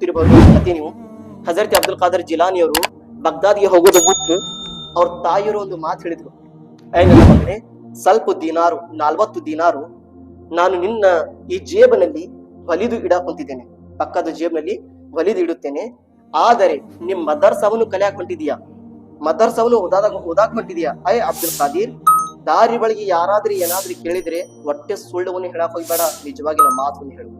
ಕತೆ ನೀವು? ಹಜರತ್ ಅಬ್ದುಲ್ ಖಾದರ್ ಜಿಲಾನಿಯವರು ಬಗ್ದಾದ್ಗೆ ಹೋಗೋದು ಬಿಟ್ಟು ಅವ್ರ ತಾಯಿಯರು ಒಂದು ಮಾತು ಹೇಳಿದ್ರು. ಮಗನೇ, ಸ್ವಲ್ಪ ದಿನಾರು, ನಾಲ್ವತ್ತು ದಿನಾರು ನಾನು ನಿನ್ನ ಈ ಜೇಬನಲ್ಲಿ ಹೊಲಿದು ಇಡಾಕೊಂತಿದ್ದೇನೆ ಪಕ್ಕದ ಜೇಬ್ನಲ್ಲಿ ಹೊಲಿದು ಇಡುತ್ತೇನೆ. ಆದರೆ ನಿಮ್ ಮದರ್ಸವನ್ನು ಕಲಿಯಾಕ್ ಹೊಂಟಿದೀಯಾ ಮದರ್ಸವನ್ನು ಓದಾದಾಗ ಓದಾಕ್ ಹೊಂಟಿದೀಯಾ ಐ ಅಬ್ದುಲ್ ಖಾದೀರ್, ದಾರಿ ಬಳಿಗೆ ಯಾರಾದ್ರೂ ಏನಾದ್ರೂ ಕೇಳಿದ್ರೆ ಒಟ್ಟೆ ಸುಳ್ಳವನ್ನು ಹೇಳಕ್ ಹೋಗ್ಬೇಡ. ನಿಜವಾಗಿ ನಮ್ಮ ಮಾತನ್ನು ಹೇಳು.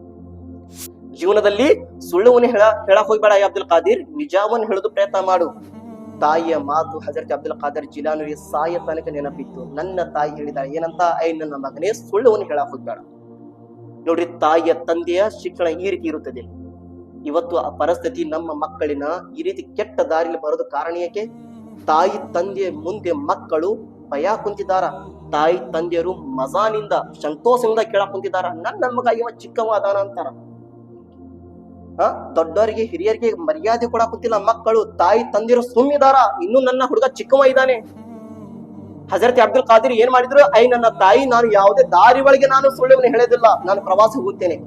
ಜೀವನದಲ್ಲಿ ಸುಳ್ಳುವನ್ನು ಹೇಳ, ಹೇಳಕ್ ಹೋಗ್ಬೇಡ ಅಬ್ದುಲ್ ಖಾದಿರ್ ನಿಜಾವನ್ ಹೇಳೋದು ಪ್ರಯತ್ನ ಮಾಡು. ತಾಯಿಯ ಮಾತು ಹಜರತ್ ಅಬ್ದುಲ್ ಖಾದರ್ ಜಿಲಾನುಗೆ ಸಾಯ ತನಕ ನೆನಪಿತ್ತು. ನನ್ನ ತಾಯಿ ಹೇಳಿದಾಳೆ ಏನಂತ? ಐ, ನನ್ನ ಮಗನೇ ಸುಳ್ಳುವನ್ನು ಹೇಳಕ್ ಹೋಗ್ಬೇಡ. ನೋಡ್ರಿ, ತಾಯಿಯ ತಂದೆಯ ಶಿಕ್ಷಣ ಈ ರೀತಿ ಇರುತ್ತದೆ. ಇವತ್ತು ಆ ಪರಿಸ್ಥಿತಿ ನಮ್ಮ ಮಕ್ಕಳಿನ ಈ ರೀತಿ ಕೆಟ್ಟ ದಾರಿಲಿ ಬರೋದು ಕಾರಣ ಏಕೆ? ತಾಯಿ ತಂದೆಯ ಮುಂದೆ ಮಕ್ಕಳು ಭಯ ಕುಂತಿದಾರ ತಾಯಿ ತಂದೆಯರು ಮಜಾನಿಂದ, ಸಂತೋಷದಿಂದ ಕೇಳಕ್ ಕುಂತಿದಾರ ನನ್ನ ಮಗ ಇವ ಚಿಕ್ಕವ ಅದಾನ ಅಂತಾರ ಆ ದೊಡ್ಡವರಿಗೆ, ಹಿರಿಯರಿಗೆ ಮರ್ಯಾದೆ ಕೊಡಾಕುತ್ತಿಲ್ಲ ಮಕ್ಕಳು, ತಾಯಿ, ತಂದಿರು ಸುಮ್ಮಿದಾರ ಇನ್ನು ನನ್ನ ಹುಡುಗ ಚಿಕ್ಕವ ಇದ್ದಾನೆ. ಹಜರತ್ ಅಬ್ದುಲ್ ಖಾದಿರ್ ಏನ್ ಮಾಡಿದ್ರು? ಐ, ನನ್ನ ತಾಯಿ, ನಾನು ಯಾವುದೇ ದಾರಿ ಒಳಗೆ ನಾನು ಸುಳ್ಳುವನ್ನು ಹೇಳೋದಿಲ್ಲ. ನಾನು ಪ್ರವಾಸ ಹೋಗುತ್ತೇನೆ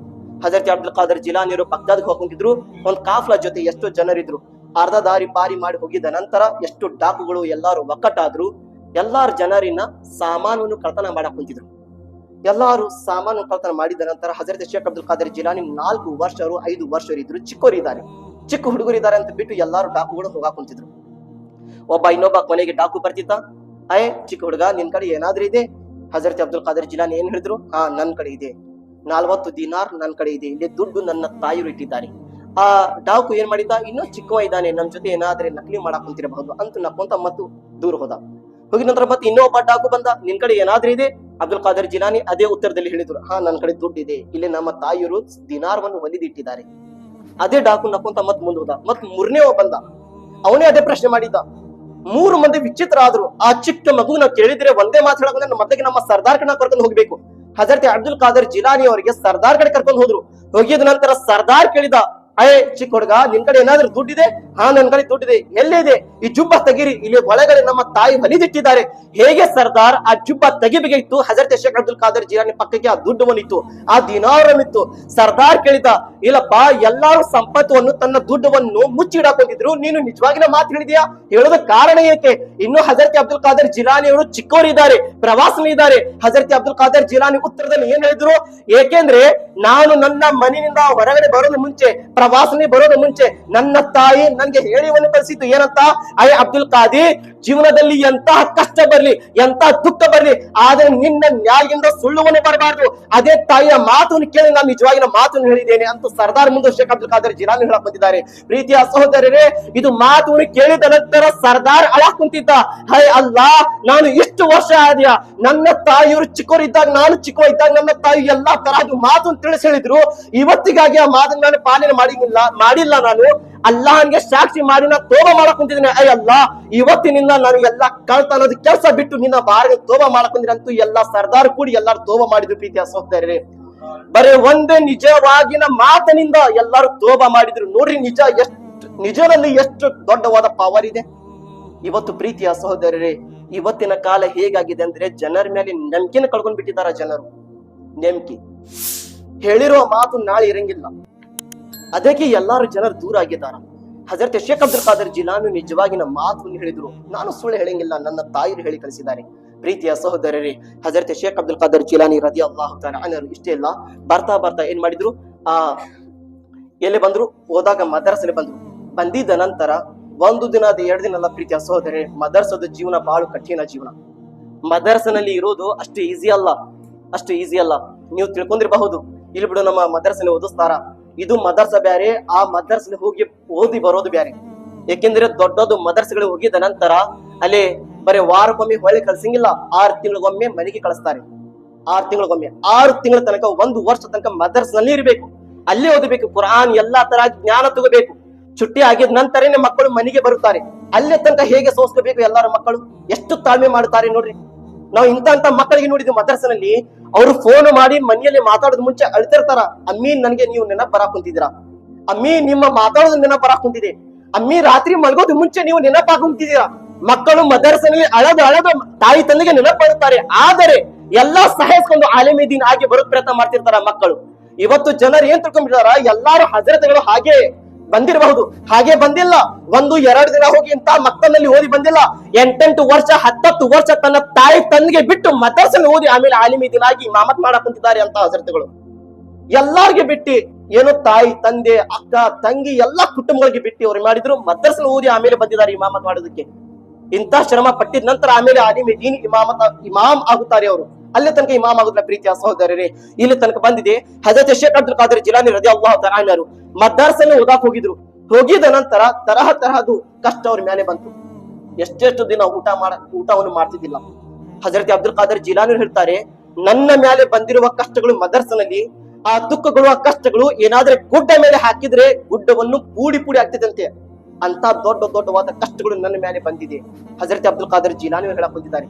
ಹಜರತ್ ಅಬ್ದುಲ್ ಖಾದರ್ ಜಿಲಾನಿಯರು ಬಗ್ದಾದ್ ಹೋಗಿದ್ರು ಒಂದ್ ಕಾಫ್ಲ ಜೊತೆ ಎಷ್ಟೋ ಜನರಿದ್ರು. ಅರ್ಧ ದಾರಿ ಪಾರಿ ಮಾಡಿ ಹೋಗಿದ ನಂತರ ಎಷ್ಟು ಡಾಕುಗಳು ಎಲ್ಲಾರು ಒಕ್ಕಟ್ಟಾದ್ರು. ಎಲ್ಲಾರು ಜನರಿನ ಸಾಮಾನನ್ನು ಕಳ್ತನ ಮಾಡಕ್ ಕುಂತಿದ್ರು. ಎಲ್ಲಾರು ಸಾಮಾನು ಕಳ್ತನ ಮಾಡಿದ ನಂತರ ಹಜರತ್ ಶೇಖ್ ಅಬ್ದುಲ್ ಖಾದರ್ ಜಿಲಾನಿ ನಾಲ್ಕು ವರ್ಷರು, ಐದು ವರ್ಷರು ಇದ್ರು ಚಿಕ್ಕವರಿದ್ದಾರೆ ಚಿಕ್ಕ ಹುಡುಗರಿದ್ದಾರೆ ಅಂತ ಬಿಟ್ಟು ಎಲ್ಲಾರು ಡಾಕುಗಳು ಹೋಗಾಕ್ ಕುಂತಿದ್ರು. ಒಬ್ಬ ಇನ್ನೊಬ್ಬ ಕೊನೆಗೆ ಡಾಕು ಬರ್ತಿದ್ದ. ಅಯ್ಯ ಚಿಕ್ಕ ಹುಡುಗ, ನಿನ್ ಕಡೆ ಏನಾದ್ರೂ ಇದೆ? ಹಜರತ್ ಅಬ್ದುಲ್ ಖಾದರ್ ಜಿಲಾನಿ ಏನ್ ಹೇಳಿದ್ರು? ಹಾ, ನನ್ ಕಡೆ ಇದೆ. ನಾಲ್ವತ್ತು ದಿನಾರ್ ನನ್ ಕಡೆ ಇದೆ. ಇಲ್ಲಿ ದುಡ್ಡು ನನ್ನ ತಾಯಿರು ಇಟ್ಟಿದ್ದಾರೆ. ಆ ಡಾಕು ಏನ್ ಮಾಡಿದ್ದ? ಇನ್ನೂ ಚಿಕ್ಕವ ಇದ್ದಾನೆ. ನಮ್ ಜೊತೆ ಏನಾದ್ರೆ ನಕಲಿ ಮಾಡಕ್ ಕುಂತಿರಬಹುದು ಅಂತ ನಕ್ಕೊಂತ ಮತ್ತು ದೂರ ಹೋದ. ಹೋಗಿದ ನಂತರ ಮತ್ತೆ ಇನ್ನೊಬ್ಬ ಡಾಕು ಬಂದ, ನಿನ್ ಕಡೆ ಏನಾದ್ರೂ ಇದೆ? ಅಬ್ದುಲ್ ಖಾದರ್ ಜಿಲಾನಿ ಅದೇ ಉತ್ತರದಲ್ಲಿ ಹೇಳಿದ್ರು, ಹಾ, ನನ್ ಕಡೆ ದುಡ್ಡು ಇದೆ ಇಲ್ಲಿ ನಮ್ಮ ತಾಯಿಯರು ದಿನಾರವನ್ನು ಹೊಂದಿದಿಟ್ಟಿದ್ದಾರೆ ಅದೇ ಡಾಕು ನಕ್ಕೊಂತ ಮತ್ ಮುಂದೆ ಹೋದ. ಮತ್ ಮೂರನೇ ಬಂದ. ಅವನೇ ಅದೇ ಪ್ರಶ್ನೆ ಮಾಡಿದ್ದ. ಮೂರು ಮಂದಿ ವಿಚಿತ್ರ ಆದ್ರು ಆ ಚಿಕ್ಕ ಮಗು ನಾವು ಕೇಳಿದ್ರೆ ಒಂದೇ ಮಾತು ಹೇಳಕ್ ಮೊದಲಿಗೆ ನಮ್ಮ ಸರ್ದಾರ್ ಕಡೆ ಕರ್ಕೊಂಡು ಹೋಗ್ಬೇಕು. ಹಜರತ್ ಅಬ್ದುಲ್ ಖಾದರ್ ಜಿಲಾನಿ ಅವರಿಗೆ ಸರ್ದಾರ್ ಕಡೆ ಕರ್ಕೊಂಡು ಹೋದ್ರು. ಹೋಗಿದ ನಂತರ ಸರ್ದಾರ್ ಕೇಳಿದ ಅಯ್ಯ ಚಿಕ್ಕ ಹುಡುಗ, ನಿನ್ ಕಡೆ ಏನಾದ್ರೂ ದುಡ್ಡಿದೆ? ಹಾ ನನ್ ಕಡೆ ದುಡ್ಡಿದೆ ಎಲ್ಲಿದೆ ಈ ಜುಬ್ಬ ತೆಗಿರಿ, ಇಲ್ಲಿ ಒಳಗಡೆ ನಮ್ಮ ತಾಯಿ ಹೊಲಿದಿಟ್ಟಿದ್ದಾರೆ ಹೇಗೆ ಸರ್ದಾರ್? ಆ ಜುಬ್ಬ ತೆಗಿಬೇಕಿತ್ತು ಹಜರತ್ ಶೇಖ್ ಅಬ್ದುಲ್ ಖಾದರ್ ಜೀರಾನಿ ಪಕ್ಕಕ್ಕೆ ಆ ದುಡ್ಡವನ್ನಿತ್ತು ಆ ದಿನಾರನಿತ್ತು ಸರ್ದಾರ್ ಕೇಳಿದ, ಇಲ್ಲಪ್ಪ, ಎಲ್ಲಾರು ಸಂಪತ್ತನ್ನು ತನ್ನ ದುಡ್ಡವನ್ನು ಮುಚ್ಚಿಡಾಕೊಂಡಿದ್ರು. ನೀನು ನಿಜವಾಗಿನ ಮಾತು ಹೇಳಿದ್ಯಾ? ಹೇಳೋದ ಕಾರಣ ಏಕೆ? ಇನ್ನು ಹಜರತ್ ಅಬ್ದುಲ್ ಖಾದರ್ ಜಿಲಾನಿ ಅವರು ಚಿಕ್ಕವರಿದ್ದಾರೆ ಪ್ರವಾಸನಿದ್ದಾರೆ ಹಜರತ್ ಅಬ್ದುಲ್ ಖಾದರ್ ಜಿರಾನಿ ಉತ್ತರದಲ್ಲಿ ಏನ್ ಹೇಳಿದ್ರು? ಏಕೆಂದ್ರೆ ನಾನು ನನ್ನ ಮನೆಯಿಂದ ಹೊರಗಡೆ ಬರೋದು ಮುಂಚೆ ಪ್ರವಾಸನೆ ಬರೋದು ಮುಂಚೆ, ನನ್ನ ತಾಯಿ ನನ್ಗೆ ಒಂದು ಕಲಿಸಿದ್ದು ಏನಂತ? ಅಯ್ಯ ಅಬ್ದುಲ್ ಖಾದಿ, ಜೀವನದಲ್ಲಿ ಎಂತಹ ಕಷ್ಟ ಬರ್ಲಿ, ಎಂತಹ ದುಃಖ ಬರ್ಲಿ, ಆದ್ರೆ ನಿನ್ನ ನ್ಯಾಯದಿಂದ ಸುಳ್ಳುವನ್ನೇ ಬರಬಾರ್ದು. ಅದೇ ತಾಯಿಯ ಮಾತನ್ನು ಕೇಳಿ ನಾನು ನಿಜವಾಗಿನ ಮಾತನ್ನು ಹೇಳಿದ್ದೇನೆ ಅಂತ ಸರ್ದಾರ್ ಮುಂದೆ ಶೇಖ್ ಅಬ್ದುಲ್ ಖಾದರ್ ಜಿರಾನಿ ಹೇಳಕ್ ಬಂದಿದ್ದಾರೆ. ಪ್ರೀತಿಯ ಸಹೋದರರೇ, ಇದು ಮಾತನ್ನು ಕೇಳಿದ ನಂತರ ಸರ್ದಾರ್ ಅಳ ಕುಂತಿದ್ದ. ಹೈ ಅಲ್ಲ ನಾನು ಇಷ್ಟು ವರ್ಷ ಆದ್ಯಾ? ನನ್ನ ತಾಯಿಯವರು ಚಿಕ್ಕವರಿದ್ದಾಗ ನಾನು ಚಿಕ್ಕವ ಇದ್ದಾಗ ನನ್ನ ತಾಯಿ ಎಲ್ಲಾ ತರಹದ ಮಾತನ್ನು ತಿಳಿಸಿ ಹೇಳಿದ್ರು. ಇವತ್ತಿಗಾಗಿ ಆ ಮಾತನ್ನ ನಾನು ಪಾಲನೆ ಮಾಡಿಲ್ಲ ಮಾಡಿಲ್ಲ ನಾನು. ಅಲ್ಲಾಹನ್ಗೆ ಸಾಕ್ಷಿ ಮಾಡಿ ನಾ ತೋಬ ಮಾಡಕ್ ಕುಂತಿದ್ದೀನಿ. ಅಯ್ಯ ಅಲ್ಲ, ಇವತ್ತಿನಿಂದ ನಾನು ಎಲ್ಲಾ ಅನ್ನೋದು ಕೆಲಸ ಬಿಟ್ಟು ನಿನ್ನ ಬಾರಿಗೆ ತೋಬ ಮಾಡಕ್ ಅಂತೂ ಎಲ್ಲಾ ಸರ್ದಾರ್ ಕೂಡಿ ಎಲ್ಲಾರು ತೋಬ ಮಾಡಿದ್ರು ಪ್ರೀತಿಯ ಸಹೋದರರೇ ಬರೀ ಒಂದೇ ನಿಜವಾಗಿನ ಮಾತಿನಿಂದ ಎಲ್ಲಾರು ತೋಬ ಮಾಡಿದ್ರು. ನೋಡ್ರಿ ನಿಜ ಎಷ್ಟು, ನಿಜದಲ್ಲಿ ಎಷ್ಟು ದೊಡ್ಡವಾದ ಪವರ್ ಇದೆ. ಇವತ್ತು ಪ್ರೀತಿಯ ಸಹೋದರರೇ ಇವತ್ತಿನ ಕಾಲ ಹೇಗಾಗಿದೆ ಅಂದ್ರೆ ಜನರ ಮೇಲೆ ನಂಬಿಕೆನ ಕಳ್ಕೊಂಡ್ ಬಿಟ್ಟಿದಾರ ಜನರು. ನೆಮ್ಕಿ. ಹೇಳಿರೋ ಮಾತು ನಾಳೆ ಇರಂಗಿಲ್ಲ. ಅದಕ್ಕೆ ಎಲ್ಲಾರು ಜನರು ದೂರ ಆಗಿದ್ದಾರ. ಹಜರತ್ ಶೇಖ್ ಅಬ್ದುಲ್ ಖಾದರ್ ಜಿಲಾನು ನಿಜವಾಗಿನ ಮಾತನ್ನು ಹೇಳಿದ್ರು. ನಾನು ಸುಳ್ಳು ಹೇಳಂಗಿಲ್ಲ, ನನ್ನ ತಾಯಿರು ಹೇಳಿ ಕಳಿಸಿದ್ದಾರೆ. ಪ್ರೀತಿಯ ಸಹೋದರರೇ, ಹಜರತ್ ಶೇಖ್ ಅಬ್ದುಲ್ ಖಾದರ್ ಜಿಲಾನಿ ರದಿ ಅಲ್ಲಾಹು ಅನರು ಇಷ್ಟೇ ಇಲ್ಲ. ಬರ್ತಾ ಬರ್ತಾ ಏನ್ ಮಾಡಿದ್ರು? ಆ, ಎಲ್ಲಿ ಬಂದ್ರು? ಹೋದಾಗ ಮದರಸಲ್ಲಿ ಬಂದ್ರು. ಬಂದಿದ್ದ ನಂತರ ಒಂದು ದಿನ ಅದು ಎರಡು ದಿನ ಅಲ್ಲ ಪ್ರೀತಿಯ ಸಹೋದರೇ ಮದರ್ಸದ ಜೀವನ ಬಹಳ ಕಠಿಣ ಜೀವನ. ಮದರ್ಸನಲ್ಲಿ ಇರೋದು ಅಷ್ಟು ಈಸಿ ಅಲ್ಲ. ಅಷ್ಟು ಈಸಿ ಅಲ್ಲ. ನೀವು ತಿಳ್ಕೊಂಡಿರಬಹುದು. ಇಲ್ಲಿ ಬಿಡು, ನಮ್ಮ ಮದರ್ಸಲ್ಲಿ ಓದಿಸ್ತಾರ. ಇದು ಮದರ್ಸ ಬ್ಯಾರೆ, ಆ ಮದರ್ಸ್ ಹೋಗಿ ಓದಿ ಬರೋದು ಬ್ಯಾರೆ. ಏಕೆಂದ್ರೆ ದೊಡ್ಡ ದೊಡ್ಡ ಮದರ್ಸಗಳಿಗೆ ಹೋಗಿದ ನಂತರ ಅಲ್ಲಿ ಬರೀ ವಾರಕ್ಕೊಮ್ಮೆ ಹೊಳೆ ಕಳ್ಸಂಗಿಲ್ಲ, ಆರು ತಿಂಗಳಿಗೊಮ್ಮೆ ಮನೆಗೆ ಕಳಿಸ್ತಾರೆ. ಆರು ತಿಂಗಳಿಗೊಮ್ಮೆ, ಆರು ತಿಂಗಳ ತನಕ ಒಂದು ವರ್ಷ ತನಕ ಮದರ್ಸ್ನಲ್ಲಿ ಇರಬೇಕು. ಅಲ್ಲೇ ಓದಬೇಕು, ಕುರಾನ್ ಎಲ್ಲಾ ತರ ಜ್ಞಾನ ತಗೋಬೇಕು. ಚುಟ್ಟಿ ಆಗಿದ ನಂತರನೇ ಮಕ್ಕಳು ಮನೆಗೆ ಬರುತ್ತಾರೆ. ಅಲ್ಲೇ ತನಕ ಹೇಗೆ ಸೋಸ್ಕೋಬೇಕು ಎಲ್ಲರ ಮಕ್ಕಳು? ಎಷ್ಟು ತಾಳ್ಮೆ ಮಾಡುತ್ತಾರೆ ನೋಡ್ರಿ. ನಾವು ಇಂತ ಅಂತ ಮಕ್ಕಳಿಗೆ ನೋಡಿದ್ವಿ ಮದ್ರಸನಲ್ಲಿ ಅವರು ಫೋನ್ ಮಾಡಿ ಮನೆಯಲ್ಲಿ ಮಾತಾಡೋದ್ ಮುಂಚೆ ಅಳ್ತಿರ್ತಾರ. ಅಮ್ಮಿ, ನನ್ಗೆ ನೀವು ನೆನಪ್ ಬರಾಕ್ ಕುಂತಿದಿರ ಅಮ್ಮಿ, ನಿಮ್ಮ ಮಾತಾಡೋದ್ ನೆನಪ್ ಬರಾಕ್ ಕುಂತಿದೆ. ಅಮ್ಮಿ, ರಾತ್ರಿ ಮಲಗೋದ್ ಮುಂಚೆ ನೀವು ನೆನಪಾಕ್ ಕುಂತಿದ್ದೀರಾ? ಮಕ್ಕಳು ಮದರ್ಸನಲ್ಲಿ ಅಳದು ಅಳದು ತಾಯಿ ತಂದೆಗೆ ನೆನಪು ಆದರೆ ಎಲ್ಲಾ ಸಹಾಯಿಸ್ಕೊಂಡು ದಿನ ಆಗಿ ಬರೋ ಪ್ರಯತ್ನ ಮಾಡ್ತಿರ್ತಾರ ಮಕ್ಕಳು. ಇವತ್ತು ಜನರು ಏನ್ ತಿಳ್ಕೊಂಡ್ಬಿಟ್ಟಾರ ಎಲ್ಲಾರು ಹಜರತ್ಗಳು ಹಾಗೆ. ಬಂದಿರಬಹುದು. ಹಾಗೆ ಬಂದಿಲ್ಲ. ಒಂದು, ಎರಡು ದಿನ ಹೋಗಿ ಇಂತ ಮಕ್ಕಳಲ್ಲಿ ಓದಿ ಬಂದಿಲ್ಲ. ಎಂಟೆಂಟು ವರ್ಷ, ಹತ್ತತ್ತು ವರ್ಷ ತನ್ನ ತಾಯಿ ತಂದೆಗೆ ಬಿಟ್ಟು ಮದರ್ಸಲ್ಲಿ ಓದಿ ಆಮೇಲೆ ಆಲಿಮಿ ದಿನಾಗಿ ಮಾಮತ್ ಮಾಡಕ್ ಅಂತ ಹಜರತ್ಗಳು ಎಲ್ಲಾರ್ಗೆ ಬಿಟ್ಟು ಏನು ತಾಯಿ, ತಂದೆ, ಅಕ್ಕ, ತಂಗಿ, ಎಲ್ಲಾ ಕುಟುಂಬಗಳಿಗೆ ಬಿಟ್ಟು ಅವ್ರು ಮಾಡಿದ್ರು. ಮದರ್ಸಲ್ ಓದಿ ಆಮೇಲೆ ಬಂದಿದ್ದಾರೆ ಇಮಾಮತ್ ಮಾಡೋದಕ್ಕೆ. ಇಂತ ಶ್ರಮ ಪಟ್ಟಿದ ನಂತರ ಆಮೇಲೆ ಆಲಿಮಿ ದೀನ್ ಇಮಾಮತ್, ಇಮಾಮ್ ಆಗುತ್ತಾರೆ ಅವರು. ಅಲ್ಲಿ ತನಕ ಇಮಾಮ್ ಆಗುದಿಲ್ಲ ಪ್ರೀತಿಯ ಸಹೋದರರೇ. ಇಲ್ಲಿ ತನಕ ಬಂದಿದೆ. ಹಜರತ್ ಶೇಖ್ ಅಬ್ದುಲ್ ಖಾದರ್ ಜಿಲಾನಿ ರಜಾ ಅಲ್ಲಾಹ್ ತರಾನರು ಮದ್ದಾರ್ಸನ್ನು ಓದಾಕ್ ಹೋಗಿದ್ರು. ಹೋಗಿದ ನಂತರ ತರಹ ತರಹದು ಕಷ್ಟ ಅವ್ರ ಮೇಲೆ ಬಂತು. ಎಷ್ಟೆಷ್ಟು ದಿನ ಊಟ ಮಾಡ, ಊಟವನ್ನು ಮಾಡ್ತಿದ್ದಿಲ್ಲ. ಹಜರತ್ ಅಬ್ದುಲ್ ಖಾದರ್ ಜಿಲಾನಿ ಹೇಳ್ತಾರೆ, ನನ್ನ ಮೇಲೆ ಬಂದಿರುವ ಕಷ್ಟಗಳು ಮದರ್ಸನಲ್ಲಿ ಆ ದುಃಖಗಳು, ಆ ಕಷ್ಟಗಳು ಏನಾದ್ರೆ ಗುಡ್ಡ ಮೇಲೆ ಹಾಕಿದ್ರೆ ಗುಡ್ಡವನ್ನು ಪೂಡಿ ಪೂಡಿ ಆಗ್ತಿದಂತೆ. ಅಂತ ದೊಡ್ಡ ದೊಡ್ಡವಾದ ಕಷ್ಟಗಳು ನನ್ನ ಮೇಲೆ ಬಂದಿದೆ. ಹಜರತ್ ಅಬ್ದುಲ್ ಖಾದರ್ ಜಿಲಾನಿ ಹೇಳಕ್ ಹೊಂದಿದ್ದಾರೆ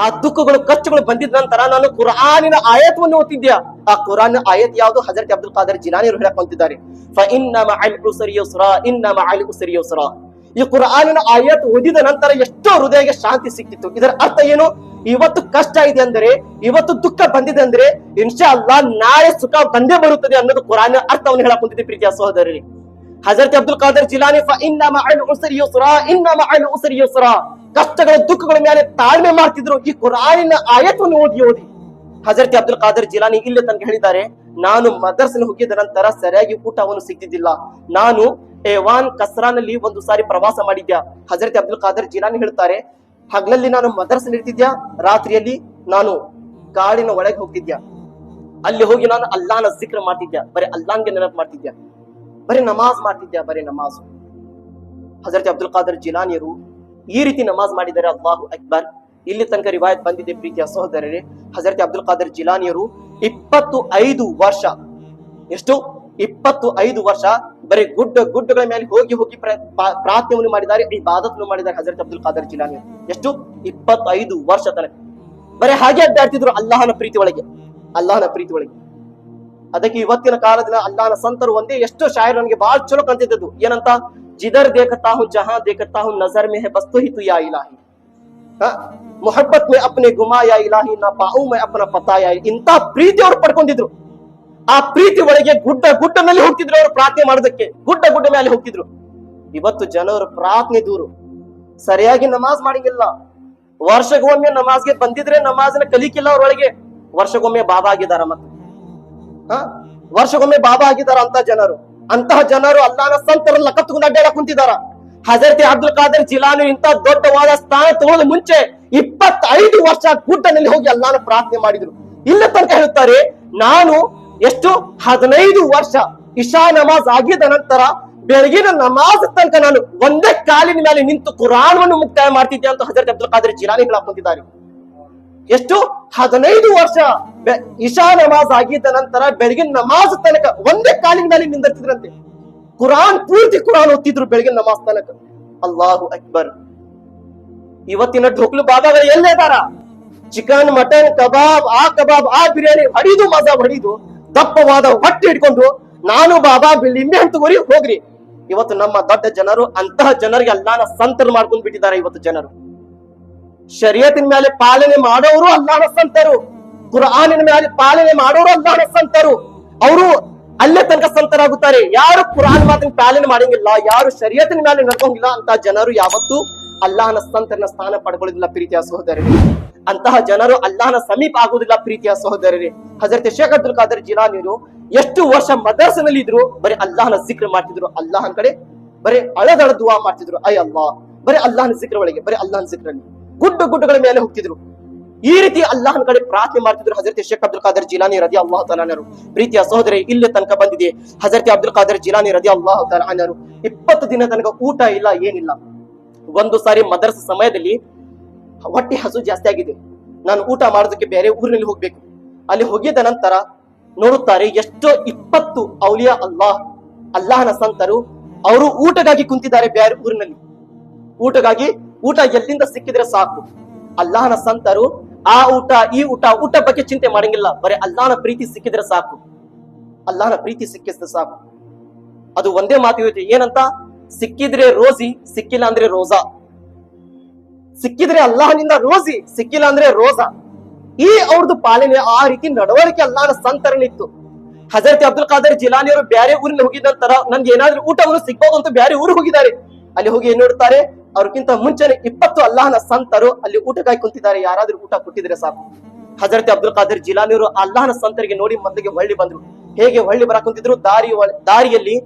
ಆ ದುಃಖಗಳು, ಕಷ್ಟಗಳು ಬಂದಿದ ನಂತರ ನಾನು ಕುರಾನಿನ ಆಯತವನ್ನು ಓದ್ತಿದ್ಯಾ? ಆ ಕುರಾನ್ ಆಯತ್ ಯಾವುದು? ಹಜರತ್ ಅಬ್ದುಲ್ ಖಾದರ್ ಜಿಲಾನಿ ಅವರು ಹೇಳಕ್ ಹೊಂದಿದ್ದಾರೆ ಫ ಇನ್ನ ಮಅಲ್ ಉಸ್ರಿ ಯುಸ್ರಾ ಇನ್ನ ಮಅಲ್ ಉಸ್ರಿ ಯುಸ್ರಾ ಈ ಕುರಾನಿನ ಆಯತ್ ಓದಿದ ನಂತರ ಎಷ್ಟೋ ಹೃದಯಕ್ಕೆ ಶಾಂತಿ ಸಿಕ್ಕಿತ್ತು. ಇದರ ಅರ್ಥ ಏನು? ಇವತ್ತು ಕಷ್ಟ ಇದೆ ಅಂದ್ರೆ, ಇವತ್ತು ದುಃಖ ಬಂದಿದೆ ಅಂದ್ರೆ ಇನ್ಶಾ ಅಲ್ಲಾ ನಾಳೆ ಸುಖ ಬಂದೇ ಬರುತ್ತದೆ ಅನ್ನೋದು ಕುರಾನ್ ಅರ್ಥವನ್ನು ಹೊಂದಿದೆ ಪ್ರೀತಿಯ ಸಹೋದರರಿ. ಹಜರತ್ ಅಬ್ದುಲ್ ಖಾದರ್ ಜಿಲಾನಿ ಕಷ್ಟಗಳ, ದುಃಖಗಳ ಮೇಲೆ ತಾಳ್ಮೆ ಮಾಡ್ತಿದ್ರು. ಈ ಕುರಾನಿನ ಆಯತವನ್ನು ಓದಿ ಓದಿ. ಹಜರತ್ ಅಬ್ದುಲ್ ಖಾದರ್ ಜಿಲಾನಿ ಇಲ್ಲಿ ತನಕ ಹೇಳಿದ್ದಾರೆ, ನಾನು ಮದರ್ಸನ ಹೋಗಿದ ನಂತರ ಸರಿಯಾಗಿ ಊಟವನ್ನು ಸಿಗ್ತಿದ್ದಿಲ್ಲ ನಾನು ಏವಾನ್ ಕಸ್ರಾನಲ್ಲಿ ಒಂದು ಸಾರಿ ಪ್ರವಾಸ ಮಾಡಿದ್ಯಾ? ಹಜರತ್ ಅಬ್ದುಲ್ ಖಾದರ್ ಜಿಲಾನಿ ಹೇಳ್ತಾರೆ ಹಗಲಲ್ಲಿ ನಾನು ಮದರ್ಸ್ ಇರ್ತಿದ್ಯಾ ರಾತ್ರಿಯಲ್ಲಿ ನಾನು ಕಾಡಿನ ಒಳಗೆ ಹೋಗ್ತಿದ್ಯಾ? ಅಲ್ಲಿ ಹೋಗಿ ನಾನು ಅಲ್ಲಾನ ಜಿಕ್ರ ಮಾಡ್ತಿದ್ಯಾ? ಬರೀ ಅಲ್ಲಾನ್ಗೆ ನೆನಪು ಮಾಡ್ತಿದ್ಯಾ? ಬರೀ ನಮಾಜ್ ಮಾಡ್ತಿದ್ಯಾ? ಬರೀ ನಮಾಜ್. ಹಜರತ್ ಅಬ್ದುಲ್ ಖಾದರ್ ಜಿಲಾನಿಯರು ಈ ರೀತಿ ನಮಾಜ್ ಮಾಡಿದ್ದಾರೆ ಅಲ್ಲಾಹು ಅಕ್ಬರ್. ಇಲ್ಲಿ ತನಕ ರಿವಾಯತ್ ಬಂದಿದೆ ಪ್ರೀತಿಯ ಸಹೋದರರೇ. ಹಜರತ್ ಅಬ್ದುಲ್ ಖಾದರ್ ಜಿಲಾನಿಯರು ಇಪ್ಪತ್ತು ಐದು ವರ್ಷ, ಎಷ್ಟು? ಇಪ್ಪತ್ತು ಐದು ವರ್ಷ ಬರೀ ಗುಡ್ಡ, ಗುಡ್ಡಗಳ ಮೇಲೆ ಹೋಗಿ ಹೋಗಿ ಪ್ರ- ಪಾ- ಪ್ರಾರ್ಥನೆಯನ್ನು ಮಾಡಿದ್ದಾರೆ ಈ ಬಾದತ್ನು ಮಾಡಿದ್ದಾರೆ ಹಜರತ್ ಅಬ್ದುಲ್ ಖಾದರ್ ಜಿಲಾನಿ ಎಷ್ಟು? ಇಪ್ಪತ್ತೈದು ವರ್ಷ ತನಕ. ಬರೀ ಹಾಗೆ ಅಡ್ಡಾಡ್ತಿದ್ರು ಅಲ್ಲಾಹನ ಪ್ರೀತಿ ಒಳಗೆ. ಅಲ್ಲಾಹನ ಪ್ರೀತಿ ಒಳಗೆ. ಅದಕ್ಕೆ ಇವತ್ತಿನ ಕಾಲದಿಂದ ಅಲ್ಲಾಹನ ಸಂತರು ಒಂದೇ, ಎಷ್ಟೋ ಶಾಯರ್ ನನಗೆ ಬಹಳ ಚಲೋ ಕಂತಿದ್ದದ್ದು ಏನಂತ? ಜಿದರ್ देखता हूँ, जहां देखता हूँ, नजर में है, बस तो ही तू या इलाही। मोहब्बत ಮೊಹಬ್ಬತ್ ಮೇ ಅಪ್ನೆ ಗುಮಾ ಯಾ ಇಲಾಹಿ ನಾ ಪಾವು ಮೇ ಅಪ್ನ ಪತಾ ಯಾ ಇಲಾಹಿ. ಇಂಥ ಪ್ರೀತಿ ಅವ್ರು ಪಡ್ಕೊಂಡಿದ್ರು ಆ ಪ್ರೀತಿ ಒಳಗೆ ಗುಡ್ಡ ಗುಡ್ಡನಲ್ಲಿ ಹೋಗ್ತಿದ್ರು ಅವರು ಪ್ರಾರ್ಥನೆ ಮಾಡೋದಕ್ಕೆ ಗುಡ್ಡ ಗುಡ್ಡ ಮೇಲೆ ಹೋಗ್ತಿದ್ರು ಇವತ್ತು ಜನರು ಪ್ರಾರ್ಥನೆ ದೂರು ಸರಿಯಾಗಿ ನಮಾಜ್ ಮಾಡಂಗಿಲ್ಲ ವರ್ಷಗೊಮ್ಮೆ ನಮಾಜ್ಗೆ ಬಂದಿದ್ರೆ ನಮಾಜ್ನ ಕಲಿಕಿಲ್ಲ ಅವ್ರೊಳಗೆ ವರ್ಷಗೊಮ್ಮೆ ಬಾಬಾ ಆಗಿದಾರ ಮತ್ತೆ? ವರ್ಷಗೊಮ್ಮೆ ಬಾಬಾ ಆಗಿದಾರ ಅಂತ ಜನರು ಅಂತಹ ಜನರು ಅಲ್ಲಾನ ಸಂತರ ಕತ್ಕೊಂಡು ಅಡ್ಡಾಡಕ್ ಕುಂತಿದಾರ. ಹಜರತಿ ಅಬ್ದುಲ್ ಖಾದರ್ ಜಿಲಾನು ಇಂತ ದೊಡ್ಡವಾದ ಸ್ಥಾನ ತಗೊಳ್ಳೋ ಮುಂಚೆ ಇಪ್ಪತ್ತೈದು ವರ್ಷ ಗುಡ್ಡನಲ್ಲಿ ಹೋಗಿ ಅಲ್ಲಾನ ಪ್ರಾರ್ಥನೆ ಮಾಡಿದ್ರು. ಇಲ್ಲ ತನಕ ಹೇಳುತ್ತಾರೆ, ನಾನು ಎಷ್ಟು ಹದಿನೈದು ವರ್ಷ ಇಶಾ ನಮಾಜ್ ಆಗಿದ ನಂತರ ಬೆಳಗಿನ ನಮಾಜ್ ತನಕ ನಾನು ಒಂದೇ ಕಾಲಿನ ಮೇಲೆ ನಿಂತು ಕುರಾನವನ್ನು ಮುಕ್ತಾಯ ಮಾಡ್ತಿದ್ದೆ ಅಂತ ಹಜರತ್ ಅಬ್ದುಲ್ ಖಾದರ್ ಜಿಲಾನಿ ಹೇಳಾಕೊಂತಿದ್ದಾರೆ ಎಷ್ಟು? ಹದಿನೈದು ವರ್ಷ ಇಶಾ ನಮಾಜ್ ಆಗಿದ್ದ ನಂತರ ಬೆಳಗಿನ ನಮಾಜ್ ತನಕ ಒಂದೇ ಕಾಲಿನ ಮೇಲೆ ನಿಂದಿರ್ತಿದ್ರಂತೆ. ಕುರಾನ್ ಪೂರ್ತಿ ಕುರಾನ್ ಓದ್ತಿದ್ರು ಬೆಳಗಿನ ನಮಾಜ್ ತನಕ. ಅಲ್ಲಾಹು ಅಕ್ಬರ್. ಇವತ್ತಿನ ಢೋಕ್ಲು ಬಾಬಾಗಳು ಎಲ್ಲೇದಾರ ಚಿಕನ್, ಮಟನ್, ಕಬಾಬ್, ಆ ಕಬಾಬ್, ಆ ಬಿರಿಯಾನಿ ಹಡಿದು, ಮಜಾ ಹೊಡಿದು, ದಪ್ಪವಾದ ಹೊಟ್ಟೆ ಹಿಡ್ಕೊಂಡು ನಾನು ಬಾಬಾ ಬಿಲ್ಲಿಂಬೆ ಅಂತ ಹೋಗ್ರಿ. ಇವತ್ತು ನಮ್ಮ ದೊಡ್ಡ ಜನರು ಅಂತಹ ಜನರಿಗೆ ಅಲ್ಲಾನ ಸಂತರು ಮಾಡ್ಕೊಂಡ್ ಬಿಟ್ಟಿದ್ದಾರೆ ಇವತ್ತು ಜನರು. ಶರೀಯತಿನ ಮೇಲೆ ಪಾಲನೆ ಮಾಡೋರು ಅಲ್ಲಾಹನ ಸಂತರು. ಕುರಾನಿನ ಮೇಲೆ ಪಾಲನೆ ಮಾಡೋರು ಅಲ್ಲಾಹನ ಸಂತರು. ಅವರು ಅಲ್ಲೇ ತನಕ ಸಂತರಾಗುತ್ತಾರೆ. ಯಾರು ಕುರಾನ್ ಮಾತಿನ ಪಾಲನೆ ಮಾಡಂಗಿಲ್ಲ, ಯಾರು ಶರೀಯತಿನ ಮೇಲೆ ನಡ್ಕೊಂಗಿಲ್ಲ ಅಂತ ಜನರು ಯಾವತ್ತೂ ಅಲ್ಲಾಹನ ಸಂತರನ ಸ್ಥಾನ ಪಡ್ಕೊಳ್ಳೋದಿಲ್ಲ ಪ್ರೀತಿಯ ಸಹೋದರರೇ. ಅಂತಹ ಜನರು ಅಲ್ಲಾಹನ ಸಮೀಪ ಆಗುವುದಿಲ್ಲ ಪ್ರೀತಿಯ ಸಹೋದರರೇ. ಹಜರತ್ ಶೇಖ್ ಅಬ್ದುಲ್ ಖಾದರ್ ಜಿಲಾನಿಯರು ಎಷ್ಟು ವರ್ಷ ಮದರ್ಸನಲ್ಲಿ ಇದ್ರು ಬರೀ ಅಲ್ಲಾಹನ ಜಿಕ್ರ ಮಾಡ್ತಿದ್ರು, ಅಲ್ಲಾಹನ ಕಡೆ ಬರೀ ಅಳದಳ ದುವಾ ಮಾಡ್ತಿದ್ರು. ಅಯ್ಯ ಅಲ್ಲಾ ಬರೀ ಅಲ್ಲಾಹನ ಜಿಕ್ರ ಒಳಗೆ, ಬರೀ ಅಲ್ಲಾಹನ ಜಿಕ್ರಲ್ಲಿ. ಗುಡ್ಡ ಗುಡ್ಡಗಳ ಮೇಲೆ ಹೋಗ್ತಿದ್ರು. ಈ ರೀತಿ ಅಲ್ಲಾಹನ ಕಡೆ ಪ್ರಾರ್ಥನೆ ಮಾಡ್ತಿದ್ರು ಹಜರತ್ ಶೇಖ್ ಅಬ್ದುಲ್ ಖಾದರ್ ಜಿಲಾನಿ ರದಿ ಅಲ್ಲಾಹ ತಾಲಾನರು ಪ್ರೀತಿಯ ಸಹೋದರಿ, ಇಲ್ಲಿ ತನಕ ಬಂದಿದೆ. ಹಜರತ್ ಅಬ್ದುಲ್ ಖಾದರ್ ಜಿಲಾನಿ ರದಿ ಅಲ್ಲಾಹ ತಾಲಾನರು ಇಪ್ಪತ್ತು ದಿನ ತನಕ ಊಟ ಇಲ್ಲ, ಏನಿಲ್ಲ. ಒಂದು ಸಾರಿ ಮದರ್ಸ ಸಮಯದಲ್ಲಿ ಹೊಟ್ಟೆ ಹಸು ಜಾಸ್ತಿ ಆಗಿದೆ. ನಾನು ಊಟ ಮಾಡೋದಕ್ಕೆ ಬೇರೆ ಊರಿನಲ್ಲಿ ಹೋಗ್ಬೇಕು. ಅಲ್ಲಿ ಹೋಗಿದ ನಂತರ ನೋಡುತ್ತಾರೆ, ಎಷ್ಟೋ ಇಪ್ಪತ್ತು ಔಲಿಯಾ ಅಲ್ಲಾಹ್, ಅಲ್ಲಾಹನ ಸಂತರು, ಅವರು ಊಟಗಾಗಿ ಕುಂತಿದ್ದಾರೆ ಬೇರೆ ಊರಿನಲ್ಲಿ. ಊಟಗಾಗಿ ಊಟ ಎಲ್ಲಿಂದ ಸಿಕ್ಕಿದ್ರೆ ಸಾಕು? ಅಲ್ಲಾಹನ ಸಂತರು ಆ ಊಟ, ಈ ಊಟ ಊಟ ಬಗ್ಗೆ ಚಿಂತೆ ಮಾಡಂಗಿಲ್ಲ. ಬರೀ ಅಲ್ಲಾಹನ ಪ್ರೀತಿ ಸಿಕ್ಕಿದ್ರೆ ಸಾಕು. ಅಲ್ಲಾಹನ ಪ್ರೀತಿ ಸಿಕ್ಕಿದ್ರೆ ಸಾಕು. ಅದು ಒಂದೇ ಮಾತು ಹೇಳ್ತೀವಿ ಏನಂತ? ಸಿಕ್ಕಿದ್ರೆ ರೋಜಿ, ಸಿಕ್ಕಿಲ್ಲ ಅಂದ್ರೆ ರೋಜಾ. ಸಿಕ್ಕಿದ್ರೆ ಅಲ್ಲಾಹನಿಂದ ರೋಜಿ, ಸಿಕ್ಕಿಲ್ಲ ಅಂದ್ರೆ ರೋಜಾ. ಈ ಅವ್ರದ್ದು ಪಾಲನೆ, ಆ ರೀತಿ ನಡವಳಿಕೆ ಅಲ್ಲಾಹನ ಸಂತರನಿತ್ತು. ಹಜರತ್ ಅಬ್ದುಲ್ ಖಾದರ್ ಜಿಲಾನಿ ಅವರು ಬೇರೆ ಊರಿನ ಹೋಗಿದ ನಂತರ ನನ್ಗೆ ಏನಾದ್ರೂ ಊಟವನ್ನು ಸಿಗ್ಬೋದು ಅಂತ ಬೇರೆ ಊರಿಗೆ ಹೋಗಿದ್ದಾರೆ. ಅಲ್ಲಿ ಹೋಗಿ ಏನ್ ನೋಡ್ತಾರೆ? ಅವ್ರಿಗಿಂತ ಮುಂಚೆನೆ ಇಪ್ಪತ್ತು ಅಲ್ಲಾಹನ ಸಂತರು ಅಲ್ಲಿ ಊಟಕ್ಕಾಗಿ ಕುಂತಿದ್ದಾರೆ. ಯಾರಾದ್ರೂ ಊಟ ಕೊಟ್ಟಿದ್ರೆ ಸಾಕು. ಹಜರತ್ ಅಬ್ದುಲ್ ಖಾದರ್ ಜಿಲಾನಿಯವರು ಅಲ್ಲಾಹನ ಸಂತರಿಗೆ ನೋಡಿ ಮೊದಲಿಗೆ ಹೊಳ್ಳಿ ಬಂದ್ರು. ಹೇಗೆ ಹೊಳ್ಳಿ ಬರಕ್ ಕುಂತಿದ್ರು? ದಾರಿ ದಾರಿಯಲ್ಲಿ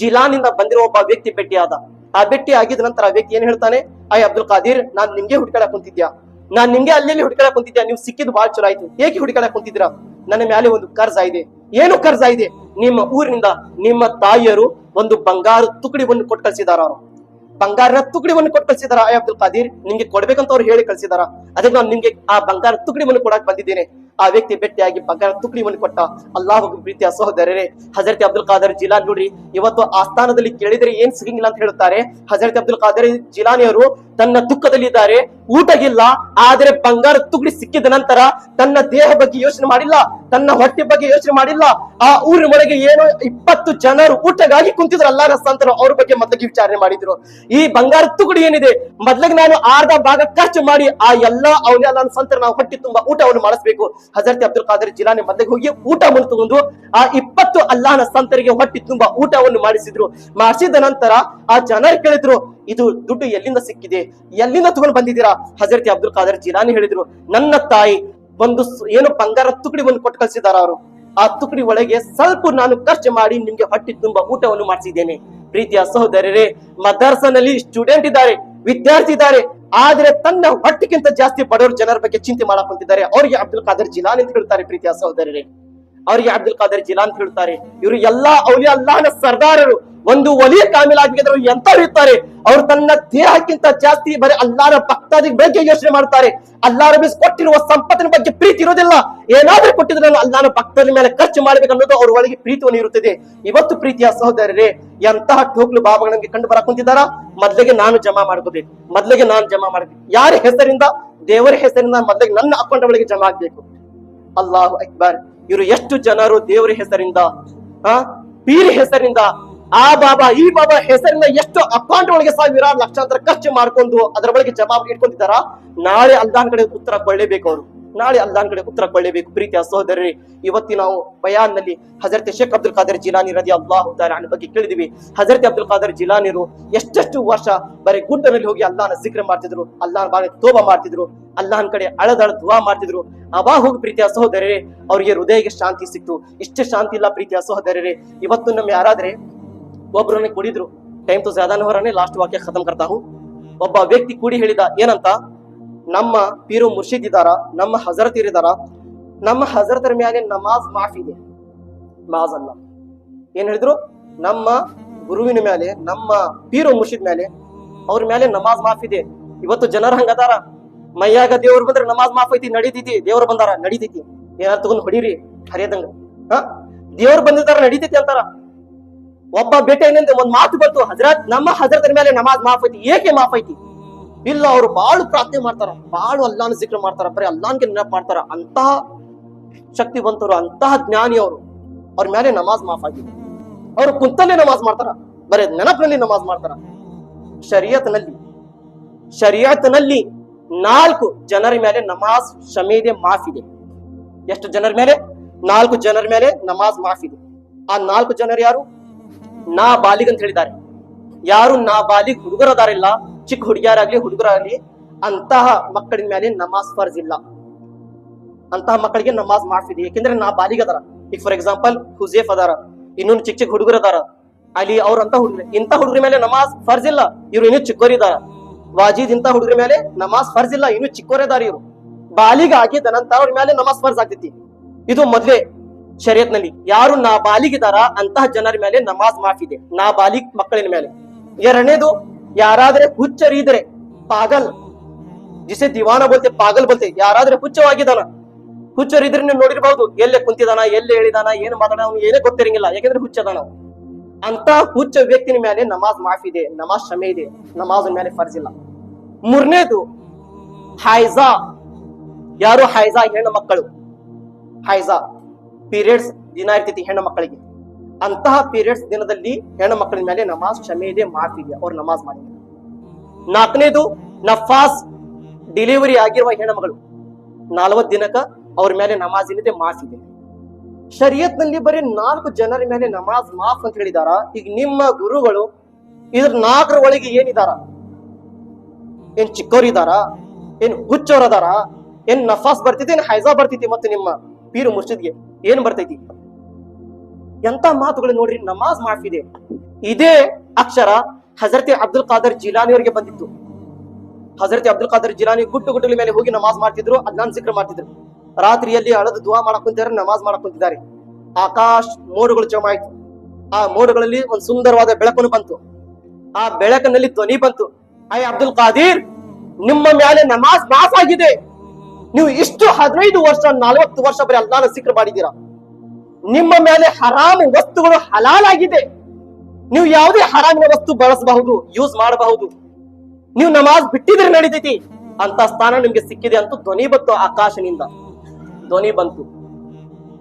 ಜಿಲಾನಿಂದ ಬಂದಿರೋ ಒಬ್ಬ ವ್ಯಕ್ತಿ ಭೇಟಿಯಾದ. ಆ ಭೇಟಿ ಆಗಿದ ನಂತರ ಆ ವ್ಯಕ್ತಿ ಏನ್ ಹೇಳ್ತಾನೆ? ಅಯ್ಯ ಅಬ್ದುಲ್ ಖಾದಿರ್, ನಾನ್ ನಿಮ್ಗೆ ಹುಡ್ಕಡಕ್ ಕುಂತಿದ್ಯಾ? ನಾನ್ ನಿಮ್ಗೆ ಅಲ್ಲಿ ಹುಡ್ಕಡಕ್ ಕುಂತಿದ್ಯಾ? ನೀವು ಸಿಕ್ಕಿದ್ ಬಾಳ್ ಚಲೋ ಆಯ್ತು. ಹೇಗೆ ಹುಡ್ಕಡಕ್ ಕುಂತಿದ್ರ? ನನ್ನ ಮೇಲೆ ಒಂದು ಕರ್ಜ ಇದೆ. ಏನು ಕರ್ಜ ಇದೆ? ನಿಮ್ಮ ಊರಿನಿಂದ ನಿಮ್ಮ ತಾಯಿಯರು ಒಂದು ಬಂಗಾರ ತುಕಡಿವನ್ನು ಕೊಟ್ಟು ಕಳ್ಸಿದಾರ ಅವರು. ಬಂಗಾರ ತುಕಡಿವನ್ನು ಕೊಟ್ಟು ಕಳ್ಸಿದಾರ ಅಬ್ದುಲ್ ಕಾದೀರ್? ನಿಮ್ಗೆ ಕೊಡ್ಬೇಕಂತ ಅವ್ರು ಹೇಳಿ ಕಳ್ಸಿದಾರ. ಅದಕ್ಕೆ ನಾನು ನಿಮ್ಗೆ ಆ ಬಂಗಾರ ತುಕಡಿವನ್ನು ಕೊಡಕ್ ಬಂದಿದ್ದೇನೆ. ಆ ವ್ಯಕ್ತಿ ಭೇಟಿಯಾಗಿ ಬಂಗಾರ ತುಕಡಿವನ್ನು ಕೊಟ್ಟ ಅಲ್ಲಾಹ್ ಪ್ರೀತಿಯ ಸಹೋದರರೇ, ಹಜರತ್ ಅಬ್ದುಲ್ ಖಾದರ್ ಜಿಲಾನ್ ನೋಡ್ರಿ, ಇವತ್ತು ಆ ಸ್ಥಾನದಲ್ಲಿ ಕೇಳಿದ್ರೆ ಏನ್ ಸಿಗಂಗಿಲ್ಲ ಅಂತ ಹೇಳುತ್ತಾರೆ. ಹಜರತ್ ಅಬ್ದುಲ್ ಖಾದರ್ ಜಿಲಾನಿಯವರು ತನ್ನ ದುಃಖದಲ್ಲಿದ್ದಾರೆ, ಊಟಗಿಲ್ಲ, ಆದ್ರೆ ಬಂಗಾರ ತುಗಡಿ ಸಿಕ್ಕಿದ ನಂತರ ತನ್ನ ದೇಹ ಬಗ್ಗೆ ಯೋಚನೆ ಮಾಡಿಲ್ಲ, ತನ್ನ ಹೊಟ್ಟೆ ಬಗ್ಗೆ ಯೋಚನೆ ಮಾಡಿಲ್ಲ. ಆ ಊರಿನ ಒಳಗೆ ಏನೋ ಇಪ್ಪತ್ತು ಜನರು ಊಟಗಾಗಿ ಕುಂತಿದ್ರು ಅಲ್ಲಾರ ಸಂತರು ಅವ್ರ ಬಗ್ಗೆ ಮೊದಲಿಗೆ ವಿಚಾರಣೆ ಮಾಡಿದ್ರು. ಈ ಬಂಗಾರ ತುಗುಡಿ ಏನಿದೆ, ಮೊದ್ಲಿಗೆ ನಾನು ಅರ್ಧ ಭಾಗ ಖರ್ಚು ಮಾಡಿ, ಆ ಎಲ್ಲಾ ಅವನೇ ಸಂತರ ನಾವು ಹೊಟ್ಟೆ ತುಂಬಾ ಊಟವನ್ನು ಮಾಡಿಸ್ಬೇಕು. ಹಜರತ್ ಅಬ್ದುಲ್ ಖಾದರ್ ಜಿಲಾನಿ ಮೊದಲಿಗೆ ಹೋಗಿ ಊಟವನ್ನು ತಗೊಂಡು ಆ ಇಪ್ಪತ್ತು ಅಲ್ಲಾಹನ ಸಂತರಿಗೆ ಹೊಟ್ಟಿ ತುಂಬಾ ಊಟವನ್ನು ಮಾಡಿಸಿದ್ರು. ಮಾಡಿಸಿದ ನಂತರ ಆ ಜನರು ಕೇಳಿದ್ರು, ಇದು ದುಡ್ಡು ಎಲ್ಲಿಂದ ಸಿಕ್ಕಿದೆ? ಎಲ್ಲಿಂದ ತಗೊಂಡು ಬಂದಿದ್ದೀರಾ? ಹಜರತ್ ಅಬ್ದುಲ್ ಖಾದರ್ ಜಿಲಾನಿ ಹೇಳಿದ್ರು, ನನ್ನ ತಾಯಿ ಒಂದು ಏನು ಬಂಗಾರ ತುಕಡಿ ಒಂದು ಕೊಟ್ಟು ಕಳಿಸಿದಾರ ಅವರು? ಆ ತುಕಡಿ ಒಳಗೆ ಸ್ವಲ್ಪ ನಾನು ಖರ್ಚು ಮಾಡಿ ನಿಮ್ಗೆ ಹೊಟ್ಟಿ ತುಂಬಾ ಊಟವನ್ನು ಮಾಡಿಸಿದ್ದೇನೆ. ಪ್ರೀತಿಯ ಸಹೋದರರೇ, ಮದರ್ಸನಲ್ಲಿ ಸ್ಟೂಡೆಂಟ್ ಇದ್ದಾರೆ, ವಿದ್ಯಾರ್ಥಿ ಇದ್ದಾರೆ. ಆದ್ರೆ ತನ್ನ ಹೊಟ್ಟೆಗಿಂತ ಜಾಸ್ತಿ ಬಡವರು ಜನರ ಬಗ್ಗೆ ಚಿಂತೆ ಮಾಡಕ್ ಕುಂತಿದ್ದಾರೆ ಅವ್ರಿಗೆ ಅಬ್ದುಲ್ ಖಾದರ್ ಜಿಲಾನ್ ಅಂತ ಹೇಳ್ತಾರೆ ಪ್ರೀತಿಯ ಸಹೋದರರೇ. ಅವರಿಗೆ ಅಬ್ದುಲ್ ಖಾದರ್ ಜಿಲಾನ್ ಅಂತ ಹೇಳ್ತಾರೆ. ಇವರು ಎಲ್ಲಾ ಔಲಿಯಾ ಅಲ್ಲಾನ ಸರ್ದಾರರು. ಒಂದು ಒಲಿಯ ಕಾಮಿಲ್ ಆಗ್ಬೇಕಾದ್ರೆ ಅವ್ರು ಎಂತವ್ರು ಇರ್ತಾರೆ? ಅವ್ರು ತನ್ನ ದೇಹಕ್ಕಿಂತ ಜಾಸ್ತಿ ಬರೀ ಅಲ್ಲಾರ ಭಕ್ತಾದಿ ಬಗ್ಗೆ ಯೋಚನೆ ಮಾಡ್ತಾರೆ. ಅಲ್ಲಾರ ಮೀಸ್ ಕೊಟ್ಟಿರುವ ಸಂಪತ್ತಿನ ಬಗ್ಗೆ ಪ್ರೀತಿ ಇರೋದಿಲ್ಲ ಏನಾದ್ರೂ ಕೊಟ್ಟಿದ್ರೆ ಅಲ್ಲಾಹನ ಭಕ್ತರ ಮೇಲೆ ಖರ್ಚು ಮಾಡ್ಬೇಕನ್ನೋದು ಅವ್ರ ಒಳಗೆ ಪ್ರೀತಿಯನ್ನು ಇರುತ್ತದೆ ಇವತ್ತು ಪ್ರೀತಿಯ ಸಹೋದರರೇ, ಎಂತಹ ಟೋಕ್ಲು ನಮ್ಗೆ ಕಂಡು ಬರಕ್ ಕುಂತಿದಾರ ಮೊದ್ಲಿಗೆ ನಾನು ಜಮಾ ಮಾಡ್ಕೋಬೇಕು. ಮೊದ್ಲಿಗೆ ನಾನು ಜಮಾ ಮಾಡ್ಬೇಕು. ಯಾರ ಹೆಸರಿಂದ? ದೇವರ ಹೆಸರಿಂದ ಮೊದ್ಲಿಗೆ ನನ್ನ ಅಕೌಂಟ್ ಒಳಗೆ ಜಮಾ ಆಗ್ಬೇಕು. ಅಲ್ಲಾಹು ಅಕ್ಬರ್. ಇವರು ಎಷ್ಟು ಜನರು ದೇವರ ಹೆಸರಿಂದ, ಆ, ಪೀರ್ ಹೆಸರಿಂದ ಆ ಬಾಬಾ, ಈ ಬಾಬಾ ಹೆಸರಿನ ಎಷ್ಟು ಅಕೌಂಟ್ ಒಳಗೆ ಸಾವಿರ ಲಕ್ಷಾಂತರ ಖರ್ಚು ಮಾಡ್ಕೊಂಡು ಅದರ ಬಳಿಗೆ ಜವಾಬ್ ಇಟ್ಕೊಂಡಿದ್ದಾರ? ನಾಳೆ ಅಲ್ದಾನ್ ಕಡೆ ಉತ್ತರ ಕೊಳ್ಳೇಬೇಕು ಅವರು. ನಾಳೆ ಅಲ್ಲಾನ್ ಕಡೆ ಉತ್ತರ ಕೊಳ್ಳೇಬೇಕು ಪ್ರೀತಿಯ ಸಹೋದರರೇ, ಇವತ್ತಿ ನಾವು ಬಯಾನ್ನಲ್ಲಿ ಹಜರತ್ ಶೇಖ್ ಅಬ್ದುಲ್ ಖಾದರ್ ಜಿಲಾನಿ ರದಿ ಅಲ್ಲಾಹು ಅನ್ನ ಬಗ್ಗೆ ಕೇಳಿದಿವಿ ಹಜರತ್ ಅಬ್ದುಲ್ ಖಾದರ್ ಜಿಲಾನಿರು ಎಷ್ಟೆಷ್ಟು ವರ್ಷ ಬರೀ ಗುಡ್ಡನಲ್ಲಿ ಹೋಗಿ ಅಲ್ಲಾನ ಸಿಕ್ರೆ ಮಾಡ್ತಿದ್ರು, ಅಲ್ಲಾಹನ ಬಾಳೆ ತೋಬ ಮಾಡ್ತಿದ್ರು ಅಲ್ಲಾನ್ ಕಡೆ ಅಳದಳ ದುವಾ ಮಾಡ್ತಿದ್ರು. ಅವಾಗ ಹೋಗಿ ಪ್ರೀತಿಯ ಸಹೋದರರೇ, ಅವರಿಗೆ ಹೃದಯಕ್ಕೆ ಶಾಂತಿ ಸಿಕ್ತು. ಇಷ್ಟು ಶಾಂತಿ ಇಲ್ಲ ಪ್ರೀತಿಯ ಸಹೋದರರೇ. ಇವತ್ತು ನಮ್ಮ ಯಾರಾದ್ರೆ ಒಬ್ರನ್ನ ಕುಡಿದ್ರು. ಟೈಮ್ ತು ಜಾದಾನ್ ಹೊರನೆ ಲಾಸ್ಟ್ ವಾಕ್ಯ ಖತಮ್ ಕರ್ತಾ ಹೂ. ಒಬ್ಬ ವ್ಯಕ್ತಿ ಕೂಡಿ ಹೇಳಿದ ಏನಂತ? ನಮ್ಮ ಪೀರು ಮುರ್ಷಿದ್ ಇದಾರ ನಮ್ಮ ಹಜರತ್ ಇರಿದಾರ ನಮ್ಮ ಹಜರತರ ಮ್ಯಾಲೆ ನಮಾಜ್ ಮಾಫ್ ಇದೆ. ಮಾಜ್ ಅಲ್ಲ. ಏನ್ ಹೇಳಿದ್ರು? ನಮ್ಮ ಗುರುವಿನ ಮೇಲೆ ನಮ್ಮ ಪೀರು ಮುರ್ಷಿದ್ ಮೇಲೆ ಅವ್ರ ಮೇಲೆ ನಮಾಜ್ ಮಾಫ್ ಇದೆ. ಇವತ್ತು ಜನರ ಹಂಗದಾರ ಮೈಯಾಗ ದೇವ್ರು ಬಂದ್ರೆ ನಮಾಜ್ ಮಾಫ್ ಐತಿ, ನಡೀತೈತಿ, ದೇವ್ರು ಬಂದಾರ, ನಡೀತೈತಿ. ಏನಾರ ತಗೊಂಡ್ ಹೊಡೀರಿ? ಹರಿಯದಂಗ. ಹ? ದೇವ್ರು ಬಂದಿದಾರ ನಡೀತೈತಿ ಅಂತಾರ? ಒಬ್ಬ ಬೇಟೆ ಏನಂದ್ರೆ ಒಂದ್ ಮಾತು ಬಂತು, ಹಜರತ್, ನಮ್ಮ ಹಜರತನ ಮೇಲೆ ನಮಾಜ್ ಮಾಫ್ ಐತಿ, ಏಕೆ ಮಾಫ್ ಐತಿ? ಇಲ್ಲ, ಅವ್ರು ಬಾಳು ಪ್ರಾರ್ಥನೆ ಮಾಡ್ತಾರ, ಬಾಳು ಅಲ್ಲಾನ ಜಿಕ್ರ ಮಾಡ್ತಾರ, ಬರೀ ಅಲ್ಲಾನ್ಗೆ ನೆನಪು ಮಾಡ್ತಾರ. ಅಂತಹ ಬಂತವ್ರು, ಅಂತಹ ಜ್ಞಾನಿ ಅವರು, ಅವ್ರ ಮೇಲೆ ನಮಾಜ್ ಮಾಫ್ ಆಗಿದೆ. ಅವ್ರು ಕುಂತಲ್ಲೇ ನಮಾಜ್ ಮಾಡ್ತಾರ, ಬರೀ ನೆನಪಿನಲ್ಲಿ ನಮಾಜ್ ಮಾಡ್ತಾರ. ಶರಿಯತ್ನಲ್ಲಿ ಶರಿಯತ್ನಲ್ಲಿ ನಾಲ್ಕು ಜನರ ಮೇಲೆ ನಮಾಜ್ ಶಮೀದೆ ಮಾಫ್ ಇದೆ. ಎಷ್ಟು ಜನರ ಮೇಲೆ? ನಾಲ್ಕು ಜನರ ಮೇಲೆ ನಮಾಜ್ ಮಾಫ್ ಇದೆ. ಆ ನಾಲ್ಕು ಜನರು ಯಾರು? ನಾ ಬಾಲಿಗ್ ಅಂತ ಹೇಳಿದ್ದಾರೆ. ಯಾರು ನಾ ಬಾಲಿಗ್ ಹುಡುಗರದಾರಿಲ್ಲ, ಚಿಕ್ಕ ಹುಡುಗಿಯರಾಗ್ಲಿ, ಹುಡುಗರಾಗ್ಲಿ, ಅಂತಹ ಮಕ್ಕಳ ಮೇಲೆ ನಮಾಜ್ ಫರ್ಜ್ ಇಲ್ಲ ಅಂತಹ ಮಕ್ಕಳಿಗೆ ನಮಾಜ್ ಮಾಡ್ತಿದ್ವಿ ಯಾಕೆಂದ್ರೆ ನಾ ಬಾಲಿಗ್ ಅದಾರ. ಈಗ ಫಾರ್ ಎಕ್ಸಾಂಪಲ್ ಹುಜೇಫ್ ಅದಾರ, ಇನ್ನೊಂದು ಚಿಕ್ಕ ಚಿಕ್ಕ ಹುಡುಗರು ಅದಾರ. ಅಲ್ಲಿ ಅವ್ರ ಅಂತ ಹುಡುಗರು ಇಂಥ ಹುಡುಗರ ಮೇಲೆ ನಮಾಜ್ ಫರ್ಜ್ ಇಲ್ಲ ಇವ್ರು ಇನ್ನೂ ಚಿಕ್ಕೋರಿದಾರ ವಾಜೀದ್ ಇಂಥ ಹುಡುಗರ ಮೇಲೆ ನಮಾಜ್ ಫರ್ಜ್ ಇಲ್ಲ ಇನ್ನೂ ಚಿಕ್ಕೋರೇದಾರ ಇವ್ರು. ಬಾಲಿಗ ಆಗಿದ್ದ ನಂತರ ಅವ್ರ ಮೇಲೆ ನಮಾಜ್ ಫರ್ಜ್ ಆಗ್ತೈತಿ. ಇದು ಮೊದ್ಲೇ ಶರೀಯತ್ನಲ್ಲಿ. ಯಾರು ನಾ ಬಾಲಿಗಿದಾರ ಅಂತಹ ಜನರ ಮೇಲೆ ನಮಾಜ್ ಮಾಫ್ ಇದೆ ನಾ ಬಾಲಿಗ್ ಮಕ್ಕಳಿನ ಮೇಲೆ. ಎರಡನೇದು, ಯಾರಾದ್ರೆ ಹುಚ್ಚರಿದ್ರೆ ಪಾಗಲ್. ಜಿಸೆ ದಿವಾನ ಬೋಲ್ತೆ ಪಾಗಲ್ ಬೋಲ್ತೆ ಯಾರಾದ್ರೆ ಹುಚ್ಚವಾಗಿದಾನ ಹುಚ್ಚರಿದ್ರೆ ನೀವು ನೋಡಿರ್ಬಹುದು ಎಲ್ಲೇ ಕುಂತಿದಾನ ಎಲ್ಲೇ ಹೇಳಿದಾನ, ಏನ್ ಮಾತಾಡ ಅವ್ನು ಏನೇ ಗೊತ್ತಿರಂಗಿಲ್ಲ. ಯಾಕಂದ್ರೆ ಹುಚ್ಚದಾನ. ಅಂತ ಹುಚ್ಚ ವ್ಯಕ್ತಿನ ಮೇಲೆ ನಮಾಜ್ ಮಾಫ್ ಇದೆ ನಮಾಜ್ ಕ್ಷಮೆ ಇದೆ. ನಮಾಜ್ ಮೇಲೆ ಫರ್ಜ್ ಇಲ್ಲ. ಮೂರನೇದು, ಹೈಜಾ. ಯಾರು ಹೈಜಾ? ಹೆಣ್ಣು ಮಕ್ಕಳು. ಹೈಜಾ. ಪೀರಿಯಡ್ಸ್ ದಿನ ಇರ್ತೈತಿ ಹೆಣ್ಣು ಮಕ್ಕಳಿಗೆ. ಅಂತಹ ಪೀರಿಯಡ್ಸ್ ದಿನದಲ್ಲಿ ಹೆಣ್ಣು ಮಕ್ಕಳ ಮೇಲೆ ನಮಾಜ್ ಕ್ಷಮೆ ಇದೆ ಇದೆ, ಅವ್ರು ನಮಾಜ್ ಮಾಡಿ ನಾಲ್ಕನೇದು, ನಫಾಸ್ ಡೆಲಿವರಿ ಆಗಿರುವ ಹೆಣ್ಣು ಮಗಳು. ನಲವತ್ತು ದಿನಕ ಅವ್ರ ಮೇಲೆ ನಮಾಜ್ ಏನಿದೆ, ಮಾಫ್ ಇದೆ. ಶರೀಯತ್ನಲ್ಲಿ ಬರೀ ನಾಲ್ಕು ಜನರ ಮೇಲೆ ನಮಾಜ್ ಮಾಫ್ ಅಂತ ಹೇಳಿದಾರ? ಈಗ ನಿಮ್ಮ ಗುರುಗಳು ಇದ್ರ ನಾಲ್ಕರ ಒಳಗೆ ಏನಿದಾರ? ಏನ್ ಚಿಕ್ಕವರಿದಾರ ಏನ್ ಹುಚ್ಚೋರದಾರ ಏನ್ ನಫಾಸ್ ಬರ್ತೈತಿ ಏನ್ ಹೈಜಾ ಬರ್ತೈತಿ ಮತ್ತೆ ನಿಮ್ಮ ಪೀರು ಮುರ್ಷಿದ್ಗೆ ಏನ್ ಬರ್ತೈತಿ? ಎಂತ ಮಾತುಗಳು ನೋಡ್ರಿ, ನಮಾಜ್ ಮಾಫಿದೆ ಇದೇ ಅಕ್ಷರ ಹಜರತಿ ಅಬ್ದುಲ್ ಖಾದರ್ ಜಿಲಾನಿ ಅವರಿಗೆ ಬಂದಿತ್ತು. ಹಜರತಿ ಅಬ್ದುಲ್ ಖಾದರ್ ಜಿಲಾನಿ ಗುಟ್ಟು ಗುಟ್ಟಲ ಮೇಲೆ ಹೋಗಿ ನಮಾಜ್ ಮಾಡ್ತಿದ್ರು, ಅದ್ನಾನ್ ಸಿಕ್ರ ಮಾಡ್ತಿದ್ರು. ರಾತ್ರಿಯಲ್ಲಿ ಅಳದು ದುವಾ ಮಾಡಕ್ ನಮಾಜ್ ಮಾಡಕ್ ಕುಂತಿದ್ದಾರೆ. ಆಕಾಶ್ ಮೋಡಗಳು ಜಮಾ ಆಯ್ತು. ಆ ಮೋಡಗಳಲ್ಲಿ ಒಂದು ಸುಂದರವಾದ ಬೆಳಕನ್ನು ಬಂತು. ಆ ಬೆಳಕಿನಲ್ಲಿ ಧ್ವನಿ ಬಂತು. ಐ ಅಬ್ದುಲ್ ಖಾದೀರ್, ನಿಮ್ಮ ಮೇಲೆ ನಮಾಜ್ ಮಾಸ್ ಆಗಿದೆ. ನೀವು ಇಷ್ಟು ಹದಿನೈದು ವರ್ಷ, ನಲವತ್ತು ವರ್ಷ ಬರೀ ಅಲ್ಲಾನ ಸಿಕ್ರ ಮಾಡಿದ್ದೀರಾ? ನಿಮ್ಮ ಮೇಲೆ ಹರಾಮು ವಸ್ತುಗಳು ಹಲಾಲ್ ಆಗಿದೆ ನೀವು ಯಾವುದೇ ಹರಾಮಿನ ವಸ್ತು ಬಳಸಬಹುದು ಯೂಸ್ ಮಾಡಬಹುದು. ನೀವು ನಮಾಜ್ ಬಿಟ್ಟಿದ್ರೆ ನಡೀತೈತಿ. ಅಂತ ಸ್ಥಾನ ನಿಮ್ಗೆ ಸಿಕ್ಕಿದೆ ಅಂತ ಧ್ವನಿ ಬಂತು ಆಕಾಶನಿಂದ. ಧ್ವನಿ ಬಂತು.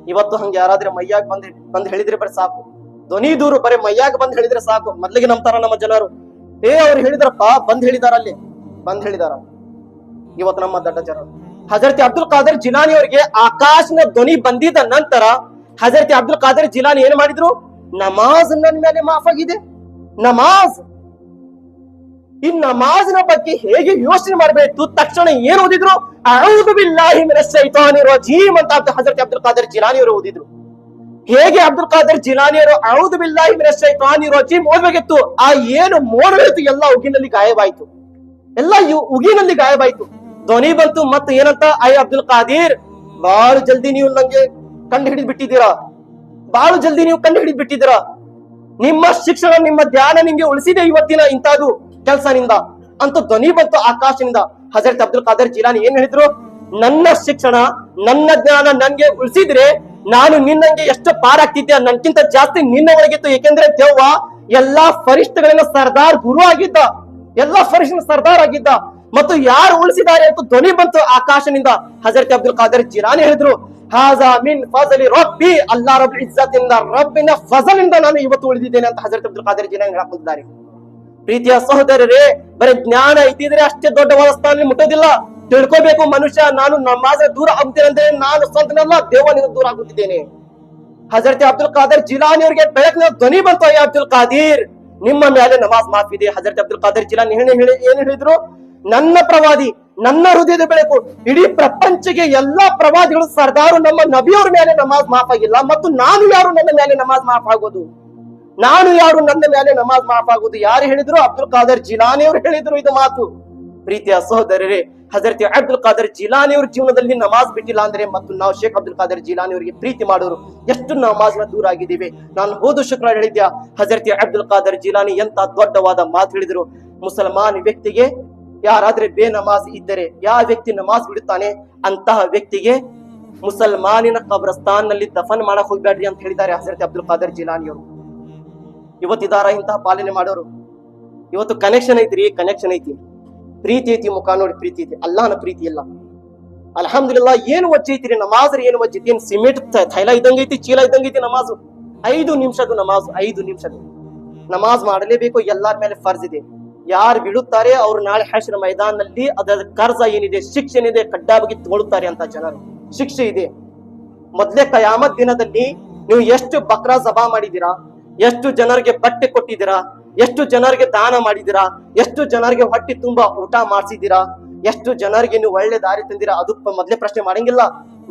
ಇವತ್ತು ಹಂಗೆ ಯಾರಾದ್ರೆ ಮೈಯಾಗ ಬಂದ್ ಬಂದ್ ಹೇಳಿದ್ರೆ ಬರೀ ಸಾಕು. ಧ್ವನಿ ದೂರು ಬರೀ ಮೈಯಾಗ ಬಂದ್ ಹೇಳಿದ್ರೆ ಸಾಕು. ಮೊದ್ಲಿಗೆ ನಂಬ್ತಾರ ನಮ್ಮ ಜನರು. ಏ, ಅವ್ರು ಹೇಳಿದ್ರಪ್ಪ, ಬಂದ್ ಹೇಳಿದಾರ ಅಲ್ಲಿ. ಬಂದ್ ಹೇಳಿದಾರ. ಇವತ್ತು ನಮ್ಮ ದೊಡ್ಡ ಜನರು. ಹಜರತಿ ಅಬ್ದುಲ್ ಖಾದರ್ ಜಿಲಾನಿ ಅವರಿಗೆ ಆಕಾಶನ ಧ್ವನಿ ಬಂದಿದ ನಂತರ ಹಜರತ್ ಅಬ್ದುಲ್ ಖಾದರ್ ಜಿಲಾನಿ ಏನ್ ಮಾಡಿದ್ರು? ನಮಾಜ್ ನನ್ನ ಮೇಲೆ ಮಾಫ್ ಆಗಿದೆ. ನಮಾಜ್. ಈ ನಮಾಜ್ನ ಬಗ್ಗೆ ಹೇಗೆ ಯೋಚನೆ ಮಾಡಬೇಕು? ತಕ್ಷಣ ಏನ್ ಓದಿದ್ರು? ರಜೀಮ್ ಅಂತ ಹಜರತ್ ಅಬ್ದುಲ್ ಖಾದರ್ ಜಿಲಾನಿ ಅವರು ಓದಿದ್ರು. ಹೇಗೆ ಅಬ್ದುಲ್ ಖಾದರ್ ಜಿಲಾನಿ ಅವರು ಅಔದು ಬಿಲ್ಲಾಹಿ ಶೈತಾನಿರ್ ರಜೀಮ್ ಓದ್ಬೇಕಿತ್ತು? ಆ ಏನು ಮೋಡವಿತ್ತು ಎಲ್ಲ ಉಗಿನಲ್ಲಿ ಗಾಯವಾಯಿತು. ಎಲ್ಲ ಉಗಿನಲ್ಲಿ ಗಾಯವಾಯ್ತು. ಧ್ವನಿ ಬಂತು, ಮತ್ತೆ ಏನಂತ? ಐ ಅಬ್ದುಲ್ ಖಾದೀರ್ ಬಹಳ ಜಲ್ದಿ ನೀವು ನಂಗೆ ಕಂಡು ಹಿಡಿದು ಬಿಟ್ಟಿದ್ದೀರಾ? ಬಹಳ ಜಲ್ದಿ ನೀವು ಕಂಡು ಹಿಡಿದು ಬಿಟ್ಟಿದ್ದೀರಾ? ನಿಮ್ಮ ಶಿಕ್ಷಣ, ನಿಮ್ಮ ಧ್ಯಾನ ನಿಮ್ಗೆ ಉಳಿಸಿದೆ ಇವತ್ತಿನ ಇಂತಾದು ಕೆಲಸನಿಂದ. ಅಂತ ಧ್ವನಿ ಬಂತು ಆಕಾಶನಿಂದ ಹಜರತ್ ಅಬ್ದುಲ್ ಖಾದರ್ ಜಿಲಾನಿ ಏನ್ ಹೇಳಿದ್ರು? ನನ್ನ ಶಿಕ್ಷಣ, ನನ್ನ ಜ್ಞಾನ ನನ್ಗೆ ಉಳಿಸಿದ್ರೆ ನಾನು ನಿನ್ನಂಗೆ ಎಷ್ಟು ಪಾರಾಗ್ತಿದ್ದೆ ನನ್ಕಿಂತ ಜಾಸ್ತಿ ನಿನ್ನ ಒಳಗಿತ್ತು. ಏಕೆಂದ್ರೆ ದೆವ್ವ, ಎಲ್ಲಾ ಫರಿಷ್ಠಗಳನ್ನ ಸರ್ದಾರ್ ಗುರು ಆಗಿದ್ದ ಎಲ್ಲಾ ಫರಿಷ್ಠ ಸರ್ದಾರ್ ಆಗಿದ್ದ. ಮತ್ತು ಯಾರು ಉಳಿಸಿದ್ದಾರೆ ಅಂತ ಧ್ವನಿ ಬಂತು ಆಕಾಶನಿಂದ. ಹಜರತ್ ಅಬ್ದುಲ್ ಖಾದರ್ ಜಿರಾನಿ ಹೇಳಿದ್ರು, ಹಾಜಾ ಮಿನ್ ಫಜಲಿ ರಬ್ಬಿ, ಅಲ್ಲಾ ರಬ್ ಇಜ್ಜತಿಂದ ರಬ್ಬಿನ ಫಜಲಿಂದ ನಾನು ಇವತ್ತು ಉಳಿದಿದ್ದೇನೆ ಅಂತ ಹಜರತ್ ಅಬ್ದುಲ್ ಖಾದರ್ ಜಿರಾನಿ ಹೇಳಕೊಂಡಿದ್ದಾರೆ ಪ್ರೀತಿಯ ಸಹೋದರರೇ, ಬರೀ ಜ್ಞಾನ ಇದ್ದಿದ್ರೆ ಅಷ್ಟೇ ದೊಡ್ಡವಾದ ಸ್ಥಾನ ಮುಟ್ಟೋದಿಲ್ಲ. ತಿಳ್ಕೋಬೇಕು ಮನುಷ್ಯ, ನಾನು ನಮಾಜ್ ದೂರ ಆಗುತ್ತೇನೆ ಅಂದ್ರೆ ನಾನು ಸ್ವಂತನಲ್ಲ, ದೇವನಿಂದ ದೂರ ಆಗುತ್ತಿದ್ದೇನೆ. ಹಜರತ್ ಅಬ್ದುಲ್ ಖಾದರ್ ಜಿಲಾನಿ ಅವರಿಗೆ ಬೆಳಕಿನ ಧ್ವನಿ ಬಂತು, ಅಯ್ಯ ಅಬ್ದುಲ್ ಖಾದೀರ್, ನಿಮ್ಮ ಮೇಲೆ ನಮಾಜ್ ಮಾಫ್ ಇದೆ. ಹಜರತ್ ಅಬ್ದುಲ್ ಖಾದರ್ ಜಿಲಾನಿ ಹೇಳಿ, ಏನ್ ಹೇಳಿದ್ರು? ನನ್ನ ಪ್ರವಾದಿ, ನನ್ನ ಹೃದಯದ ಬೆಳಕು, ಇಡೀ ಪ್ರಪಂಚಕ್ಕೆ ಎಲ್ಲಾ ಪ್ರವಾದಿಗಳು, ಸರ್ದಾರು ನಮ್ಮ ನಬಿಯವ್ರ ಮೇಲೆ ನಮಾಜ್ ಮಾಫ್ ಆಗಿಲ್ಲ ಮತ್ತು ನಾನು ಯಾರು ನನ್ನ ಮೇಲೆ ನಮಾಜ್ ಮಾಫ್ ಆಗೋದು? ನಾನು ಯಾರು ನನ್ನ ಮೇಲೆ ನಮಾಜ್ ಮಾಫ್ ಆಗೋದು? ಯಾರು ಹೇಳಿದ್ರು? ಅಬ್ದುಲ್ ಖಾದರ್ ಜಿಲಾನಿ ಅವರು ಹೇಳಿದ್ರು ಇದು ಮಾತು. ಪ್ರೀತಿಯ ಸಹೋದರರೇ, ಹಜರತಿ ಅಬ್ದುಲ್ ಖಾದರ್ ಜಿಲಾನಿ ಅವ್ರ ಜೀವನದಲ್ಲಿ ನಮಾಜ್ ಬಿಟ್ಟಿಲ್ಲ ಅಂದ್ರೆ ಮತ್ತು ನಾವು ಶೇಖ್ ಅಬ್ದುಲ್ ಖಾದರ್ ಜಿಲಾನಿ ಅವರಿಗೆ ಪ್ರೀತಿ ಮಾಡೋರು, ಎಷ್ಟು ನಮಾಜ್ನ ದೂರ ಆಗಿದ್ದೀವಿ. ನಾನು ಹೋದ ಶುಕ್ರವಾರ ಹೇಳಿದ್ಯಾ, ಹಜರತಿ ಅಬ್ದುಲ್ ಖಾದರ್ ಜಿಲಾನಿ ಎಂತ ದೊಡ್ಡವಾದ ಮಾತು ಹೇಳಿದ್ರು. ಮುಸಲ್ಮಾನ್ ವ್ಯಕ್ತಿಗೆ ಯಾರಾದ್ರೆ ಬೇ ನಮಾಜ್ ಇದ್ದರೆ ಯಾವ ವ್ಯಕ್ತಿ ನಮಾಜ್ ಬಿಡುತ್ತಾನೆ? ಅಂತಹ ವ್ಯಕ್ತಿಗೆ ಮುಸಲ್ಮಾನಿನ ಕಬ್ರಸ್ತಾನ್ನಲ್ಲಿ ದಫನ್ ಮಾಡಕ್ ಹೋಗ್ಬೇಡ್ರಿ ಅಂತ ಹೇಳಿದ್ದಾರೆ ಹಜರತ್ ಅಬ್ದುಲ್ ಖಾದರ್ ಜಿಲಾನಿಯವರು. ಇವತ್ತಿದಾರ ಇಂತಹ ಪಾಲನೆ ಮಾಡೋರು. ಇವತ್ತು ಕನೆಕ್ಷನ್ ಐತ್ರಿ ಕನೆಕ್ಷನ್ ಐತಿ. ಪ್ರೀತಿ ಐತಿ ಮುಖ ನೋಡಿ, ಪ್ರೀತಿ ಐತಿ. ಅಲ್ಲಾನ ಪ್ರೀತಿ ಇಲ್ಲ. ಅಲ್ಹಮ್ದುಲಿಲ್ಲಾ, ಏನು ವಜ್ಜೈತಿರಿ ನಮಾಜ್ ಏನು ವಜ್ಜೈತಿ ಏನ್ ಸಿಮೆಂಟ್ ಥೈಲ ಇದ್ದಂಗ ಐತಿ, ಚೀಲ ಇದ್ದಂಗ ಐತಿ ನಮಾಜು? ಐದು ನಿಮಿಷದು ನಮಾಜ್, ಐದು ನಿಮಿಷದು ನಮಾಜ್ ಮಾಡಲೇಬೇಕು, ಎಲ್ಲಾರ ಮೇಲೆ ಫರ್ಜ್ ಇದೆ. ಯಾರು ಬಿಡುತ್ತಾರೆ, ಅವ್ರು ನಾಳೆ ಹಶ್ರ ಮೈದಾನದಲ್ಲಿ ಅದರ ಕರ್ಜ ಏನಿದೆ, ಶಿಕ್ಷೆ ಏನಿದೆ, ಕಡ್ಡಾಯವಾಗಿ ತಗೊಳ್ಳುತ್ತಾರೆ ಅಂತ ಜನರು. ಶಿಕ್ಷೆ ಇದೆ. ಮೊದ್ಲೇ ಕಯಾಮತ್ ದಿನದಲ್ಲಿ ನೀವು ಎಷ್ಟು ಬಕ್ರಾ ಸಭಾ ಮಾಡಿದಿರಾ ಎಷ್ಟು ಜನರಿಗೆ ಬಟ್ಟೆ ಕೊಟ್ಟಿದ್ದೀರಾ, ಎಷ್ಟು ಜನರಿಗೆ ದಾನ ಮಾಡಿದಿರಾ ಎಷ್ಟು ಜನರಿಗೆ ಹೊಟ್ಟೆ ತುಂಬಾ ಊಟ ಮಾಡಿಸಿದಿರಾ ಎಷ್ಟು ಜನರಿಗೆ ನೀವು ಒಳ್ಳೆ ದಾರಿ ತಂದಿರಾ, ಅದು ಮೊದಲೇ ಮೊದ್ಲೇ ಪ್ರಶ್ನೆ ಮಾಡಂಗಿಲ್ಲ.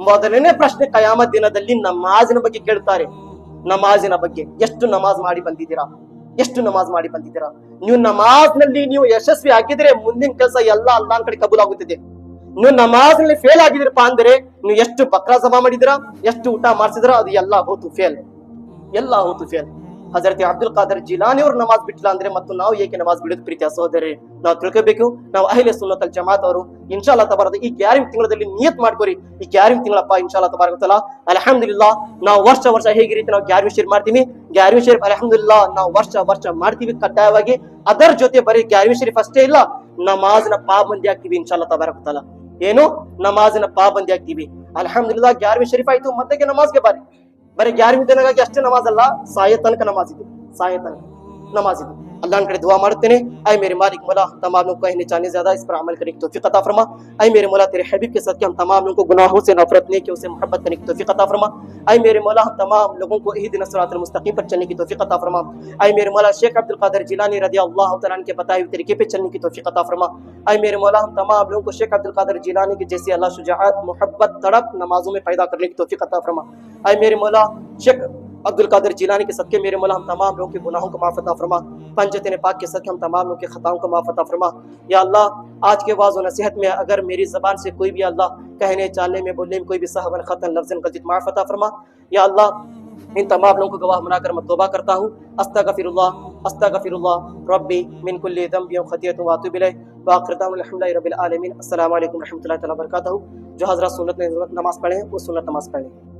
ಮೊದಲನೇ ಪ್ರಶ್ನೆ ಕಯಾಮತ್ ದಿನದಲ್ಲಿ ನಮಾಜಿನ ಬಗ್ಗೆ ಕೇಳ್ತಾರೆ. ನಮಾಜಿನ ಬಗ್ಗೆ. ಎಷ್ಟು ನಮಾಜ್ ಮಾಡಿ ಬಂದಿದ್ದೀರಾ? ಎಷ್ಟು ನಮಾಜ್ ಮಾಡಿ ಬಂದಿದ್ದೀರಾ? ನೀವು ನಮಾಜ್ನಲ್ಲಿ ನೀವು ಯಶಸ್ವಿ ಆಗಿದ್ರೆ ಮುಂದಿನ ಕೆಲಸ ಎಲ್ಲ ಅಲ್ಲಾನ್ ಕಡೆ ಕಬೂಲ್ ಆಗುತ್ತದೆ. ನೀವು ನಮಾಜ್ನಲ್ಲಿ ಫೇಲ್ ಆಗಿದಿರಪ್ಪ ಅಂದ್ರೆ ನೀವು ಎಷ್ಟು ಬಕ್ರಾ ಸಭಾ ಮಾಡಿದಿರಾ ಎಷ್ಟು ಊಟ ಮಾಡಿಸಿದ್ರ ಅದು ಎಲ್ಲ ಹೋತು ಫೇಲ್ ಎಲ್ಲ ಹೋತು ಫೇಲ್ ಹಜರತ್ ಅಬ್ದುಲ್ ಖಾದರ್ ಜಿಲಾನಿ ಅವರು ನಮಾಜ್ ಬಿಟ್ಟಿಲ್ಲ ಅಂದ್ರೆ ಮತ್ತು ನಾವು ಏಕೆ ನಮಾಜ್ ಬಿಡೋದು ಪ್ರೀತಿಯ ಸಹೋದರಿ ನಾವು ತಿಳ್ಕೋಬೇಕು, ನಾವು ಅಹಿಲೆ ಸುನ್ನತಲ್ ಜಮಾತ್ ಅವರು ಇನ್ಶಾಲ್ಲ ತಬಾರದ ಈ ಗ್ಯಾರಿಂ ತಿಂಗಳಲ್ಲಿ ನಿಯತ್ ಮಾಡ್ಕೋರಿ. ಈ ಗ್ಯಾರಿಂ ತಿಂಗಳಪ್ಪ ಇನ್ಶಾಲ್ಲ ತಬಾರಕಲ್ಲ ಅಲ್ಹಮ್ದುಲಿಲ್ಲಾ ನಾವು ವರ್ಷ ವರ್ಷ ಹೇಗೆ ರೀತಿ ನಾವು ಗ್ಯಾರಿಂ ಶೇರ್ ಮಾಡ್ತೀವಿ? ಗ್ಯಾರಿಂ ಶೇರ್ ಅಲ್ಹಮ್ದುಲಿಲ್ಲಾ ನಾವು ವರ್ಷ ವರ್ಷ ಮಾಡ್ತೀವಿ ಕಡ್ಡಾಯವಾಗಿ. ಅದರ ಜೊತೆ ಬರೀ ಗ್ಯಾರಿಂ ಶರೀಫ್ ಅಷ್ಟೇ ಇಲ್ಲ, ನಮಾಜ್ನ ಪಾಬಂದಿ ಆಗ್ತೀವಿ ಇನ್ಶಾಲ್ಲ ತಬಾರಕಲ್ಲ ಏನು? ನಮಾಜಿನ ಪಾಬಂದಿ ಆಗ್ತೀವಿ ಅಲ್ಹಮ್ದುಲಿಲ್ಲಾ ಗ್ಯಾರ್ವಿ ಶರೀಫ್ ಆಯ್ತು ಮತ್ತೆ ನಮಾಜ್ಗೆ ಬಾರಿ. ಬರೀ ಗ್ಯಾರ್ವಿ ದಿನಗಾಗಿ ಅಷ್ಟೇ ನಮಾಜ್ ಅಲ್ಲ ಸಾಯ ತನಕ ನಮಾಜ್ ಇದೆ ಸಾಯ ತನಕ. نمازی دی اللہ ان کرے دعا مانگتے نے اے میرے مالک، مولا تمام لوگ کا اہل چاہنے زیادہ اس پر عمل کرنے کی توفیق عطا فرما۔ اے میرے مولا، تیرے حبیب کے ساتھ کہ ہم تمام لوگوں کو گناہوں سے، نفرت نہیں کہ اسے محبت کرنے کی توفیق عطا فرما۔ اے میرے مولا، ہم تمام لوگوں کو عید نصرات المستقیم پر چلنے کی توفیق عطا فرما۔ اے میرے مولا، شیخ عبد القادر جیلانی رضی اللہ تعالیٰ کے بتائے ہوئے طریقے پہ چلنے کی توفیق عطا فرما۔ اے میرے مولا، ہم تمام لوگوں کو شیخ عبد القادر جیلانی کی جیسے اللہ شجاعت، محبت، تڑپ نمازوں میں پیدا کرنے کی توفیق عطا فرما۔ اے میرے مولا، شیخ अब्दुल कादर जिलानी के सदके मेरे मौला हम तमाम लोगों के गुनाहों को माफ़ अता फरमा। पंजतन पाक के सदके हम तमाम लोगों के खताओं को माफ़ अता फरमा। या अल्लाह, आज के वाज नसीहत में अगर मेरी ज़बान से कोई भी अल्लाह कहने, चालने में, बोलने में कोई भी सहवन, ख़तन, लफ्ज़न, गलत माफ़ अता फरमा। या अल्लाह, इन तमाम लोगों को गवाह बनाकर मैं तौबा करता हूँ। अस्तगफिरुल्लाह अस्तगफिरुल्लाह, रब्बी मिन कुल्ली ज़ंबि व खतियत व अतूबु इलैह। व आखिर दावना अल्हम्दुलिल्लाहि रब्बिल आलमीन। अस्सलामु अलैकुम रहमतुल्लाहि तआला व बरकातहू जो हज़रत सुन्नत में नमाज़ पढ़े वो सुन्नत नमाज़ पढ़े